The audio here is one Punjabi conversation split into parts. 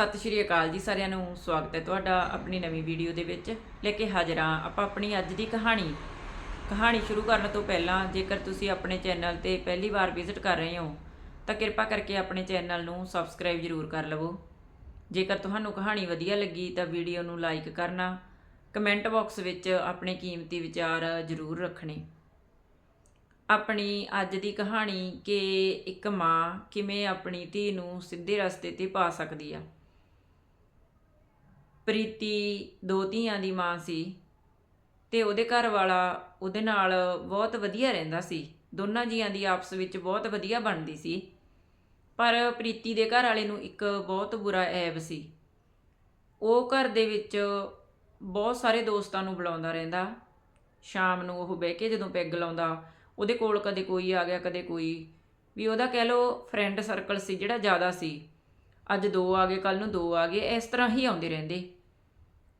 ਸਤਿ ਸ਼੍ਰੀ ਅਕਾਲ ਜੀ ਸਾਰਿਆਂ ਨੂੰ, ਸਵਾਗਤ ਹੈ ਤੁਹਾਡਾ ਆਪਣੀ ਨਵੀਂ ਵੀਡੀਓ ਦੇ ਵਿੱਚ। ਲੈ ਕੇ ਹਾਜ਼ਰ ਹਾਂ ਆਪਾਂ ਆਪਣੀ ਅੱਜ ਦੀ ਕਹਾਣੀ। ਕਹਾਣੀ ਸ਼ੁਰੂ ਕਰਨ ਤੋਂ ਪਹਿਲਾਂ ਜੇਕਰ ਤੁਸੀਂ ਆਪਣੇ ਚੈਨਲ ਤੇ ਪਹਿਲੀ ਵਾਰ ਵਿਜ਼ਿਟ ਕਰ ਰਹੇ ਹੋ, ਤਾਂ ਕਿਰਪਾ ਕਰਕੇ ਆਪਣੇ ਚੈਨਲ ਨੂੰ ਸਬਸਕ੍ਰਾਈਬ ਜ਼ਰੂਰ ਕਰ ਲਵੋ। ਜੇਕਰ ਤੁਹਾਨੂੰ ਕਹਾਣੀ ਵਧੀਆ ਲੱਗੀ ਤਾਂ ਵੀਡੀਓ ਨੂੰ ਲਾਈਕ ਕਰਨਾ, ਕਮੈਂਟ ਬਾਕਸ ਵਿੱਚ ਆਪਣੇ ਕੀਮਤੀ ਵਿਚਾਰ ਜ਼ਰੂਰ ਰੱਖਣੇ। ਆਪਣੀ ਅੱਜ ਦੀ ਕਹਾਣੀ ਕਿ ਇੱਕ ਮਾਂ ਕਿਵੇਂ ਆਪਣੀ ਧੀ ਨੂੰ ਸਿੱਧੇ ਰਸਤੇ ਤੇ ਪਾ ਸਕਦੀ ਆ। ਪ੍ਰੀਤੀ ਦੋ ਧੀਆਂ ਦੀ ਮਾਂ ਸੀ ਤੇ ਉਹਦੇ ਘਰ ਵਾਲਾ ਉਹਦੇ ਨਾਲ ਬਹੁਤ ਵਧੀਆ ਰਹਿੰਦਾ ਸੀ। ਦੋਨਾਂ ਜੀਆਂ ਦੀ ਆਪਸ ਵਿੱਚ ਬਹੁਤ ਵਧੀਆ ਬਣਦੀ ਸੀ। ਪਰ ਪ੍ਰੀਤੀ ਦੇ ਘਰ ਵਾਲੇ ਨੂੰ ਇੱਕ ਬਹੁਤ ਬੁਰਾ ਐਬ ਸੀ। ਉਹ ਘਰ ਦੇ ਵਿੱਚ ਬਹੁਤ ਸਾਰੇ ਦੋਸਤਾਂ ਨੂੰ ਬੁਲਾਉਂਦਾ ਰਹਿੰਦਾ। ਸ਼ਾਮ ਨੂੰ ਉਹ ਬਹਿ ਕੇ ਜਦੋਂ ਪੈਗ ਲਾਉਂਦਾ, ਉਹਦੇ ਕੋਲ ਕਦੇ ਕੋਈ ਆ ਗਿਆ, ਕਦੇ ਕੋਈ। ਵੀ ਉਹਦਾ ਕਹਿ ਲੋ ਫਰੈਂਡ ਸਰਕਲ ਸੀ ਜਿਹੜਾ ਜ਼ਿਆਦਾ ਸੀ। ਅੱਜ ਦੋ ਆ ਗਏ ਕੱਲ ਨੂੰ ਦੋ ਆ ਗਏ, ਇਸ ਤਰ੍ਹਾਂ ਹੀ ਆਉਂਦੇ ਰਹਿੰਦੇ।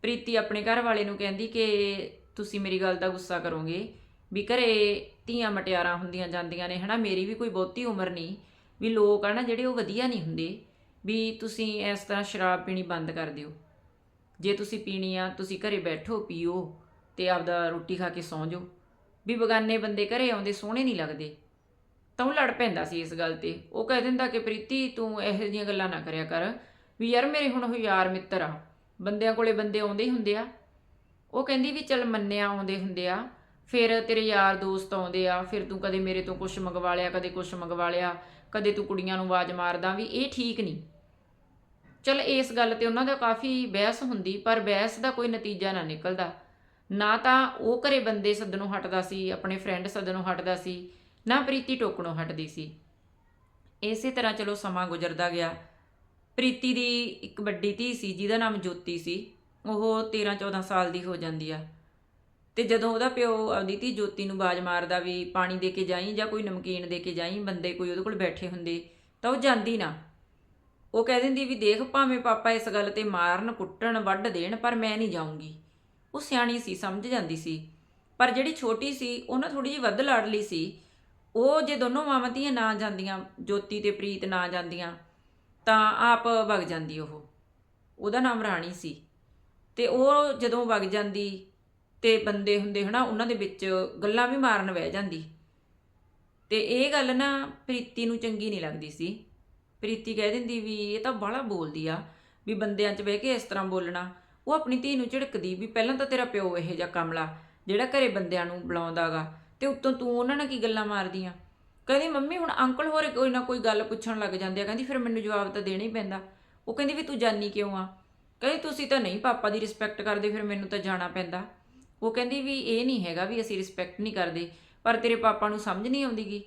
ਪ੍ਰੀਤੀ ਆਪਣੇ ਘਰ ਵਾਲੇ ਨੂੰ ਕਹਿੰਦੀ ਕਿ ਤੁਸੀਂ ਮੇਰੀ ਗੱਲ ਦਾ ਗੁੱਸਾ ਕਰੋਗੇ, ਵੀ ਘਰੇ ਧੀਆਂ ਮਟਿਆਰਾਂ ਹੁੰਦੀਆਂ ਜਾਂਦੀਆਂ ਨੇ, ਹਨਾ, ਮੇਰੀ ਵੀ ਕੋਈ ਬਹੁਤੀ ਉਮਰ ਨਹੀਂ, ਵੀ ਲੋਕ ਆ ਨਾ ਜਿਹੜੇ ਉਹ ਵਧੀਆ ਨਹੀਂ ਹੁੰਦੇ, ਵੀ ਤੁਸੀਂ ਇਸ ਤਰ੍ਹਾਂ ਸ਼ਰਾਬ ਪੀਣੀ ਬੰਦ ਕਰ ਦਿਓ। ਜੇ ਤੁਸੀਂ ਪੀਣੀ ਆ, ਤੁਸੀਂ ਘਰੇ ਬੈਠੋ, ਪੀਓ ਤੇ ਆਪਦਾ ਰੋਟੀ ਖਾ ਕੇ ਸੌਂ ਜਾਓ। ਵੀ ਬਗਾਨੇ ਬੰਦੇ ਘਰੇ ਆਉਂਦੇ ਸੋਹਣੇ ਨਹੀਂ ਲੱਗਦੇ। ਤਾਂ ਉਹ ਲੜ ਪੈਂਦਾ ਸੀ ਇਸ ਗੱਲ ਤੇ। ਉਹ ਕਹਿ ਦਿੰਦਾ ਕਿ ਪ੍ਰੀਤੀ ਤੂੰ ਇਹੋ ਜਿਹੀਆਂ ਗੱਲਾਂ ਨਾ ਕਰਿਆ ਕਰ, ਵੀ ਯਾਰ ਮੇਰੇ ਹੁਣ ਉਹ ਯਾਰ ਮਿੱਤਰ ਆ। ਬੰਦਿਆਂ ਕੋਲੇ ਬੰਦੇ ਆਉਂਦੇ ਹੀ ਹੁੰਦੇ ਆ। ਉਹ ਕਹਿੰਦੀ ਵੀ ਚੱਲ ਮੰਨਿਆ ਆਉਂਦੇ ਹੁੰਦੇ ਆ। ਫਿਰ ਤੇਰੇ ਯਾਰ ਦੋਸਤ ਆਉਂਦੇ ਆ, ਫਿਰ ਤੂੰ ਕਦੇ ਮੇਰੇ ਤੋਂ ਕੁਝ ਮੰਗਵਾ ਲਿਆ, ਕਦੇ ਕੁਝ ਮੰਗਵਾ ਲਿਆ, ਕਦੇ ਤੂੰ ਕੁੜੀਆਂ ਨੂੰ ਆਵਾਜ਼ ਮਾਰਦਾ ਵੀ ਇਹ ਠੀਕ ਨਹੀਂ। ਚਲ ਇਸ ਗੱਲ ਤੇ ਉਹਨਾਂ ਦਾ ਕਾਫੀ ਬਹਿਸ ਹੁੰਦੀ, ਪਰ ਬਹਿਸ ਦਾ ਕੋਈ ਨਤੀਜਾ ਨਾ ਨਿਕਲਦਾ। ਨਾ ਤਾਂ ਉਹ ਘਰੇ ਬੰਦੇ ਸੱਦਣੋਂ ਹਟਦਾ ਸੀ, ਆਪਣੇ ਫਰੈਂਡ ਸੱਦਣੋਂ ਹਟਦਾ ਸੀ, ਨਾ ਪ੍ਰੀਤੀ ਟੋਕਣੋਂ ਹਟਦੀ ਸੀ। ਇਸੇ ਤਰ੍ਹਾਂ ਚਲੋ ਸਮਾਂ ਗੁਜ਼ਰਦਾ ਗਿਆ। ਪ੍ਰੀਤੀ ਦੀ ਇੱਕ ਵੱਡੀ ਧੀ ਸੀ, ਜਿਹਦਾ ਨਾਮ ਜੋਤੀ ਸੀ। ਉਹ 13 14 ਸਾਲ ਦੀ ਹੋ ਜਾਂਦੀ ਆ। ਤੇ ਜਦੋਂ ਉਹਦਾ ਪਿਓ ਆਪਦੀ ਧੀ ਜੋਤੀ ਨੂੰ ਬਾਜ ਮਾਰਦਾ ਵੀ ਪਾਣੀ ਦੇ ਕੇ ਜਾਈ ਜਾਂ ਕੋਈ ਨਮਕੀਨ ਦੇ ਕੇ ਜਾਈ, ਬੰਦੇ ਕੋਈ ਉਹਦੇ ਕੋਲ ਬੈਠੇ ਹੁੰਦੇ, ਤਾਂ ਉਹ ਜਾਂਦੀ ਨਾ। ਉਹ ਕਹਿ ਦਿੰਦੀ ਵੀ ਦੇਖ ਭਾਵੇਂ ਪਾਪਾ ਇਸ ਗੱਲ ਤੇ ਮਾਰਨ, ਕੁੱਟਣ, ਵੱਢ ਦੇਣ, ਪਰ ਮੈਂ ਨਹੀਂ ਜਾਊਂਗੀ। ਉਹ ਸਿਆਣੀ ਸੀ, ਸਮਝ ਜਾਂਦੀ ਸੀ। ਪਰ ਜਿਹੜੀ ਛੋਟੀ ਸੀ ਉਹ ਨਾ ਥੋੜੀ ਜਿਹੀ ਵੱਧ ਲਾਡਲੀ ਸੀ। ਉਹ ਜੇ ਦੋਨੋਂ ਮਾਵਾਂ ਧੀਆਂ ਨਾ ਜਾਂਦੀਆਂ, ਜੋਤੀ ਤੇ ਪ੍ਰੀਤ ਨਾ ਜਾਂਦੀਆਂ ਤਾਂ ਆਪ ਵਗ ਜਾਂਦੀ ਉਹ। ਉਹਦਾ ਨਾਮ ਰਾਣੀ ਸੀ। ਤੇ ਉਹ ਜਦੋਂ ਵਗ ਜਾਂਦੀ ਤੇ ਬੰਦੇ ਹੁੰਦੇ ਹਨਾ, ਉਹਨਾਂ ਦੇ ਵਿੱਚ ਗੱਲਾਂ ਵੀ ਮਾਰਨ ਬਹਿ ਜਾਂਦੀ। ਤੇ ਇਹ ਗੱਲ ਨਾ ਪ੍ਰੀਤੀ ਨੂੰ ਚੰਗੀ ਨਹੀਂ ਲੱਗਦੀ ਸੀ। ਪ੍ਰੀਤੀ ਕਹਿ ਦਿੰਦੀ ਵੀ ਇਹ ਤਾਂ ਬਾਹਲਾ ਬੋਲਦੀ ਆ ਵੀ ਬੰਦਿਆਂ 'ਚ ਬਹਿ ਕੇ ਇਸ ਤਰ੍ਹਾਂ ਬੋਲਣਾ। ਉਹ ਆਪਣੀ ਧੀ ਨੂੰ ਝਿੜਕਦੀ ਵੀ ਪਹਿਲਾਂ ਤਾਂ ਤੇਰਾ ਪਿਓ ਇਹੋ ਜਿਹਾ ਕਮਲਾ ਜਿਹੜਾ ਘਰੇ ਬੰਦਿਆਂ ਨੂੰ ਬੁਲਾਉਂਦਾਗਾ। ਤੇ ਉੱਤੋਂ ਤੂੰ ਉਹਨਾਂ ਨਾਲ ਕੀ ਗੱਲਾਂ ਮਾਰਦੀਆਂ ਕਹਿੰਦੀ, ਮੰਮੀ, ਹੁਣ ਅੰਕਲ ਹੋਰ ਕੋਈ ਨਾ ਕੋਈ ਗੱਲ ਪੁੱਛਣ ਲੱਗ ਜਾਂਦੇ ਆ। ਕਹਿੰਦੀ, ਫਿਰ ਮੈਨੂੰ ਜਵਾਬ ਤਾਂ ਦੇਣਾ ਹੀ ਪੈਂਦਾ। ਉਹ ਕਹਿੰਦੀ, ਵੀ ਤੂੰ ਜਾਨੀ ਕਿਉਂ ਆ? ਕਹਿੰਦੀ, ਤੁਸੀਂ ਤਾਂ ਨਹੀਂ ਪਾਪਾ ਦੀ ਰਿਸਪੈਕਟ ਕਰਦੇ, ਫਿਰ ਮੈਨੂੰ ਤਾਂ ਜਾਣਾ ਪੈਂਦਾ। ਉਹ ਕਹਿੰਦੀ, ਵੀ ਇਹ ਨਹੀਂ ਹੈਗਾ ਵੀ ਅਸੀਂ ਰਿਸਪੈਕਟ ਨਹੀਂ ਕਰਦੇ, ਪਰ ਤੇਰੇ ਪਾਪਾ ਨੂੰ ਸਮਝ ਨਹੀਂ ਆਉਂਦੀਗੀ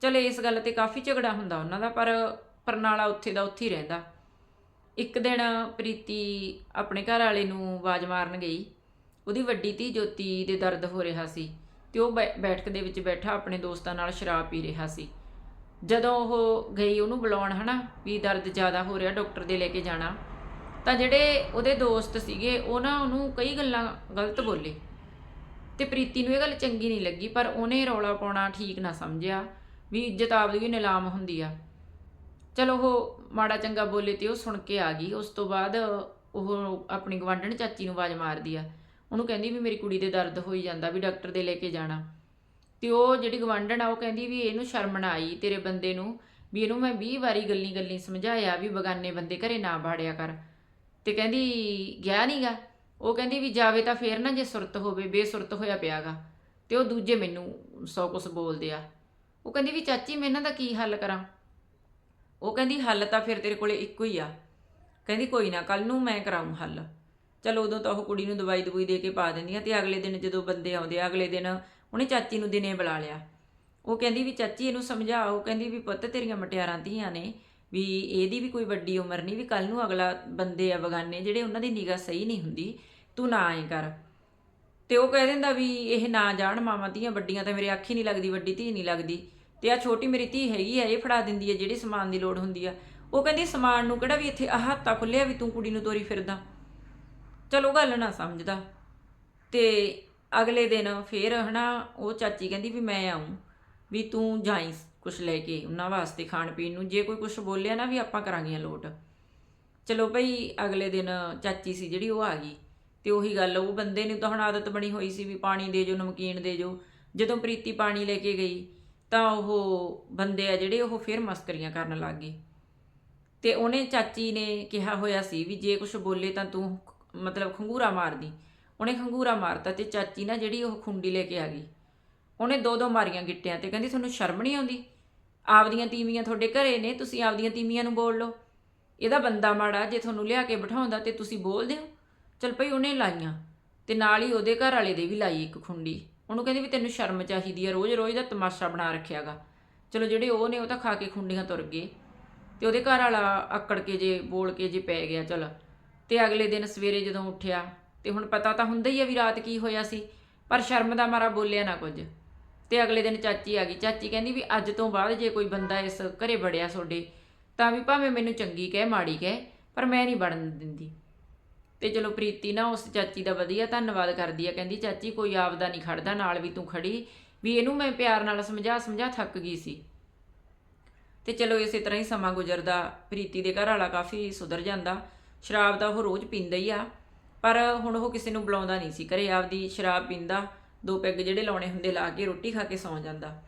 ਚਲੇ ਇਸ ਗੱਲ ਤੇ ਕਾਫੀ ਝਗੜਾ ਹੁੰਦਾ ਉਹਨਾਂ ਦਾ, ਪਰ ਪਰਨਾਲਾ ਉੱਥੇ ਦਾ ਉੱਥੇ ਹੀ ਰਹਿੰਦਾ। ਇੱਕ ਦਿਨ ਪ੍ਰੀਤੀ ਆਪਣੇ ਘਰ ਵਾਲੇ ਨੂੰ ਆਵਾਜ਼ ਮਾਰਨ ਗਈ। ਉਹਦੀ ਵੱਡੀ ਧੀ ਜੋਤੀ ਦੇ ਦਰਦ ਹੋ ਰਿਹਾ ਸੀ। ਤੇ ਉਹ ਬੈ- ਬੈਠਕ ਦੇ ਵਿੱਚ ਬੈਠਾ, ਆਪਣੇ ਦੋਸਤਾਂ ਨਾਲ ਸ਼ਰਾਬ ਪੀ ਰਿਹਾ ਸੀ। ਜਦੋਂ ਉਹ ਗਈ ਉਹਨੂੰ ਬੁਲਾਉਣ, ਹਨਾ, ਵੀ ਦਰਦ ਜ਼ਿਆਦਾ ਹੋ ਰਿਹਾ, ਡਾਕਟਰ ਦੇ ਲੈ ਕੇ ਜਾਣਾ, ਤਾਂ ਜਿਹੜੇ ਉਹਦੇ ਦੋਸਤ ਸੀਗੇ, ਉਹ ਨਾ ਉਹਨੂੰ ਕਈ ਗੱਲਾਂ ਗਲਤ ਬੋਲੇ। ਤੇ ਪ੍ਰੀਤੀ ਨੂੰ ਇਹ ਗੱਲ ਚੰਗੀ ਨਹੀਂ ਲੱਗੀ, ਪਰ ਉਹਨੇ ਰੌਲਾ ਪਾਉਣਾ ਠੀਕ ਨਾ ਸਮਝਿਆ, ਵੀ ਇੱਜ਼ਤ ਆਪਦੀ ਵੀ ਨਿਲਾਮ ਹੁੰਦੀ ਆ। ਚਲੋ ਉਹ ਮਾੜਾ ਚੰਗਾ ਬੋਲੇ ਤੇ ਉਹ ਸੁਣ ਕੇ ਆ ਗਈ। ਉਸ ਤੋਂ ਬਾਅਦ ਉਹ ਆਪਣੀ ਗਵਾਂਢਣ ਚਾਚੀ ਨੂੰ ਆਵਾਜ਼ ਮਾਰਦੀ ਆ ਉਹਨੂੰ ਕਹਿੰਦੀ ਵੀ ਮੇਰੀ ਕੁੜੀ ਦੇ ਦਰਦ ਹੋਈ ਜਾਂਦਾ ਵੀ ਡਾਕਟਰ ਦੇ ਲੈ ਕੇ ਜਾਣਾ। ਤੇ ਉਹ ਜਿਹੜੀ ਗਵਾਂਢਣ ਆ, ਉਹ ਕਹਿੰਦੀ ਵੀ ਇਹਨੂੰ ਸ਼ਰਮ ਨਾ ਆਈ ਤੇਰੇ ਬੰਦੇ ਨੂੰ ਵੀ ਇਹਨੂੰ ਮੈਂ 20 ਵਾਰੀ ਗੱਲੀ ਗੱਲੀ ਸਮਝਾਇਆ ਵੀ ਬਗਾਨੇ ਬੰਦੇ ਘਰੇ ਨਾ ਬਾੜਿਆ ਕਰ। ਤੇ ਕਹਿੰਦੀ, ਗਿਆ ਨਹੀਂਗਾ ਉਹ ਕਹਿੰਦੀ ਵੀ ਜਾਵੇ ਤਾਂ ਫੇਰ ਨਾ ਜੇ ਸੁਰਤ ਹੋਵੇ, ਬੇਸੁਰਤ ਹੋਇਆ ਪਿਆਗਾ। ਤੇ ਉਹ ਦੂਜੇ ਮੈਨੂੰ ਸੌ ਕੁਛ ਬੋਲਦੇ ਆ। ਉਹ ਕਹਿੰਦੀ ਵੀ ਚਾਚੀ, ਮੈਂ ਇਹਨਾਂ ਦਾ ਕੀ ਹੱਲ ਕਰਾਂ? ਉਹ ਕਹਿੰਦੀ, ਹੱਲ ਤਾਂ ਫਿਰ ਤੇਰੇ ਕੋਲੇ ਇੱਕੋ ਹੀ ਆ। ਕਹਿੰਦੀ, ਕੋਈ ਨਾ ਕੱਲ ਨੂੰ ਮੈਂ ਕਰਾਉਂ ਹੱਲ। ਚਲੋ ਉਦੋਂ ਤਾਂ ਉਹ ਕੁੜੀ ਨੂੰ ਦਵਾਈ ਦਵਾਈ ਦੇ ਕੇ ਪਾ ਦਿੰਦੀਆਂ ਤੇ ਅਗਲੇ ਦਿਨ ਜਦੋਂ ਬੰਦੇ ਆਉਂਦੇ ਆ, ਅਗਲੇ ਦਿਨ ਉਹਨੇ ਚਾਚੀ ਨੂੰ ਦਿਨੇ ਬੁਲਾ ਲਿਆ। ਉਹ ਕਹਿੰਦੀ ਵੀ ਚਾਚੀ ਇਹਨੂੰ ਸਮਝਾਓ ਕਹਿੰਦੀ ਵੀ ਪੁੱਤ ਤੇਰੀਆਂ ਮਟਿਆਰਾਂ ਧੀਆਂ ਨੇ, ਵੀ ਇਹਦੀ ਵੀ ਕੋਈ ਵੱਡੀ ਉਮਰ ਨਹੀਂ, ਵੀ ਕੱਲ ਨੂੰ ਅਗਲਾ ਬੰਦੇ ਆ ਬਗਾਨੇ ਜਿਹੜੇ ਉਹਨਾਂ ਦੀ ਨਿਗਾਹ ਸਹੀ ਨਹੀਂ ਹੁੰਦੀ, ਤੂੰ ਨਾ ਐ ਕਰ। ਤੇ ਉਹ ਕਹਿ ਦਿੰਦਾ ਵੀ ਇਹ ਨਾ ਜਾਣ, ਮਾਵਾਂ ਧੀਆਂ ਵੱਡੀਆਂ ਤਾਂ ਮੇਰੇ ਅੱਖ ਹੀ ਨਹੀਂ ਲੱਗਦੀ, ਵੱਡੀ ਧੀ ਨਹੀਂ ਲੱਗਦੀ। ਤੇ ਆ ਛੋਟੀ ਮੇਰੀ ਧੀ ਹੈਗੀ ਆ, ਇਹ ਫੜਾ ਦਿੰਦੀ ਆ ਜਿਹੜੇ ਸਮਾਨ ਦੀ ਲੋੜ ਹੁੰਦੀ ਆ। ਉਹ ਕਹਿੰਦੀ ਸਮਾਨ ਨੂੰ ਕਿਹੜਾ ਵੀ ਇੱਥੇ ਆਹ ਹੱਥਾ ਖੁੱਲਿਆ ਵੀ ਤੂੰ ਕੁੜੀ ਨੂੰ ਤੋਰੀ ਫਿਰਦਾ। ਚਲੋ ਗੱਲ ਨਾ ਸਮਝਦਾ। ਤੇ ਅਗਲੇ ਦਿਨ ਫੇਰ ਹਨਾ ਉਹ ਚਾਚੀ ਕਹਿੰਦੀ ਵੀ ਮੈਂ ਆਉਂ ਵੀ ਤੂੰ ਜਾਈ ਕੁਛ ਲੈ ਕੇ ਉਹਨਾਂ ਵਾਸਤੇ ਖਾਣ ਪੀਣ ਨੂੰ, ਜੇ ਕੋਈ ਕੁਛ ਬੋਲਿਆ ਨਾ ਵੀ ਆਪਾਂ ਕਰਾਂਗੀਆਂ ਲੋਟ। ਚਲੋ ਭਈ ਅਗਲੇ ਦਿਨ ਚਾਚੀ ਸੀ ਜਿਹੜੀ ਉਹ ਆ ਗਈ, ਤੇ ਉਹੀ ਗੱਲ, ਉਹ ਬੰਦੇ ਨੂੰ ਤਾਂ ਹੁਣ ਆਦਤ ਬਣੀ ਹੋਈ ਸੀ ਵੀ ਪਾਣੀ ਦੇ ਜੋ, ਨਮਕੀਨ ਦੇ ਜੋ, ਜਦੋਂ ਪ੍ਰੀਤੀ ਪਾਣੀ ਲੈ ਕੇ ਗਈ, ਤਾਂ ਉਹ ਬੰਦੇ ਆ ਜਿਹੜੇ ਉਹ ਫਿਰ ਮਸਕਰੀਆਂ ਕਰਨ ਲੱਗ ਗਏ। ਤੇ ਉਹਨੇ ਚਾਚੀ ਨੇ ਕਿਹਾ ਹੋਇਆ ਸੀ ਵੀ ਜੇ ਕੁਝ ਬੋਲੇ ਤਾਂ ਤੂੰ ਮਤਲਬ ਖੰਗੂਰਾ ਮਾਰਦੀ, ਉਹਨੇ ਖੰਗੂਰਾ ਮਾਰਤਾ ਤੇ ਚਾਚੀ ਨਾ ਜਿਹੜੀ ਉਹ ਖੁੰਡੀ ਲੈ ਕੇ ਆ ਗਈ। ਉਹਨੇ ਦੋ ਦੋ ਮਾਰੀਆਂ ਗਿੱਟਿਆਂ ਤੇ, ਕਹਿੰਦੀ ਤੁਹਾਨੂੰ ਸ਼ਰਮ ਨਹੀਂ ਆਉਂਦੀ? ਆਪਦੀਆਂ ਤੀਵੀਆਂ ਤੁਹਾਡੇ ਘਰੇ ਨੇ, ਤੁਸੀਂ ਆਪਦੀਆਂ ਤੀਵੀਆਂ ਨੂੰ ਬੋਲ ਲਓ। ਇਹਦਾ ਬੰਦਾ ਮਾੜਾ, ਜੇ ਤੁਹਾਨੂੰ ਲਿਆ ਕੇ ਬਿਠਾਉਂਦਾ ਤੇ ਤੁਸੀਂ ਬੋਲਦੇ ਹੋ ਚਲ ਭਈ ਉਹਨੇ ਲਾਈਆਂ, ਤੇ ਨਾਲ ਹੀ ਉਹਦੇ ਘਰ ਵਾਲੇ ਦੇ ਵੀ ਲਾਈ ਇੱਕ ਖੁੰਡੀ। ਉਹਨੂੰ ਕਹਿੰਦੀ ਵੀ ਤੈਨੂੰ ਸ਼ਰਮ ਚਾਹੀਦੀ ਆ ਰੋਜ਼ ਰੋਜ਼ ਦਾ ਤਮਾਸ਼ਾ ਬਣਾ ਰੱਖਿਆਗਾ। ਚਲੋ ਜਿਹੜੇ ਉਹ ਨੇ, ਉਹ ਤਾਂ ਖਾ ਕੇ ਖੁੰਡੀਆਂ ਤੁਰ ਗਏ। ਤੇ ਉਹਦੇ ਘਰ ਵਾਲਾ ਆਕੜ ਕੇ ਜੇ, ਬੋਲ ਕੇ ਜੇ ਪੈ ਗਿਆ, ਚਲ। ਤੇ ਅਗਲੇ ਦਿਨ ਸਵੇਰੇ ਜਦੋਂ ਉੱਠਿਆ, ਤੇ ਹੁਣ ਪਤਾ ਤਾਂ ਹੁੰਦਾ ਹੀ ਆ ਵੀ ਰਾਤ ਕੀ ਹੋਇਆ ਸੀ, ਪਰ ਸ਼ਰਮ ਦਾ ਮਾਰਾ ਬੋਲਿਆ ਨਾ ਕੁਝ। ਤੇ ਅਗਲੇ ਦਿਨ ਚਾਚੀ ਆ ਗਈ। ਚਾਚੀ ਕਹਿੰਦੀ ਵੀ ਅੱਜ ਤੋਂ ਬਾਅਦ ਜੇ ਕੋਈ ਬੰਦਾ ਇਸ ਘਰੇ ਵੜਿਆ ਤੁਹਾਡੇ ਤਾਂ ਵੀ ਭਾਵੇਂ ਮੈਨੂੰ ਚੰਗੀ ਕਹਿ, ਮਾੜੀ ਕਹਿ, ਪਰ ਮੈਂ ਨਹੀਂ ਵੜਨ ਦਿੰਦੀ। ਤੇ ਚਲੋ ਪ੍ਰੀਤੀ ਨਾ ਉਸ ਚਾਚੀ ਦਾ ਵਧੀਆ ਧੰਨਵਾਦ ਕਰਦੀ ਆ, ਕਹਿੰਦੀ, ਚਾਚੀ, ਕੋਈ ਆਪਦਾ ਨਹੀਂ ਖੜਦਾ, ਨਾਲ ਵੀ ਤੂੰ ਖੜੀ। ਵੀ ਇਹਨੂੰ ਮੈਂ ਪਿਆਰ ਨਾਲ ਸਮਝਾ ਸਮਝਾ ਥੱਕ ਗਈ ਸੀ। ਤੇ ਚਲੋ ਇਸੇ ਤਰ੍ਹਾਂ ਹੀ ਸਮਾਂ ਗੁਜ਼ਰਦਾ, ਪ੍ਰੀਤੀ ਦੇ ਘਰ ਵਾਲਾ ਕਾਫੀ ਸੁਧਰ ਜਾਂਦਾ। ਸ਼ਰਾਬ ਤਾਂ ਉਹ ਰੋਜ਼ ਪੀਂਦਾ ਹੀ ਆ। ਪਰ ਹੁਣ ਉਹ ਕਿਸੇ ਨੂੰ ਬੁਲਾਉਂਦਾ ਨਹੀਂ ਸੀ। ਘਰੇ ਆਪਦੀ ਸ਼ਰਾਬ ਪੀਂਦਾ, ਦੋ ਪੈਗ ਜਿਹੜੇ ਲਾਉਣੇ ਹੁੰਦੇ ਲਾ ਕੇ ਰੋਟੀ ਖਾ ਕੇ ਸੌਂ ਜਾਂਦਾ।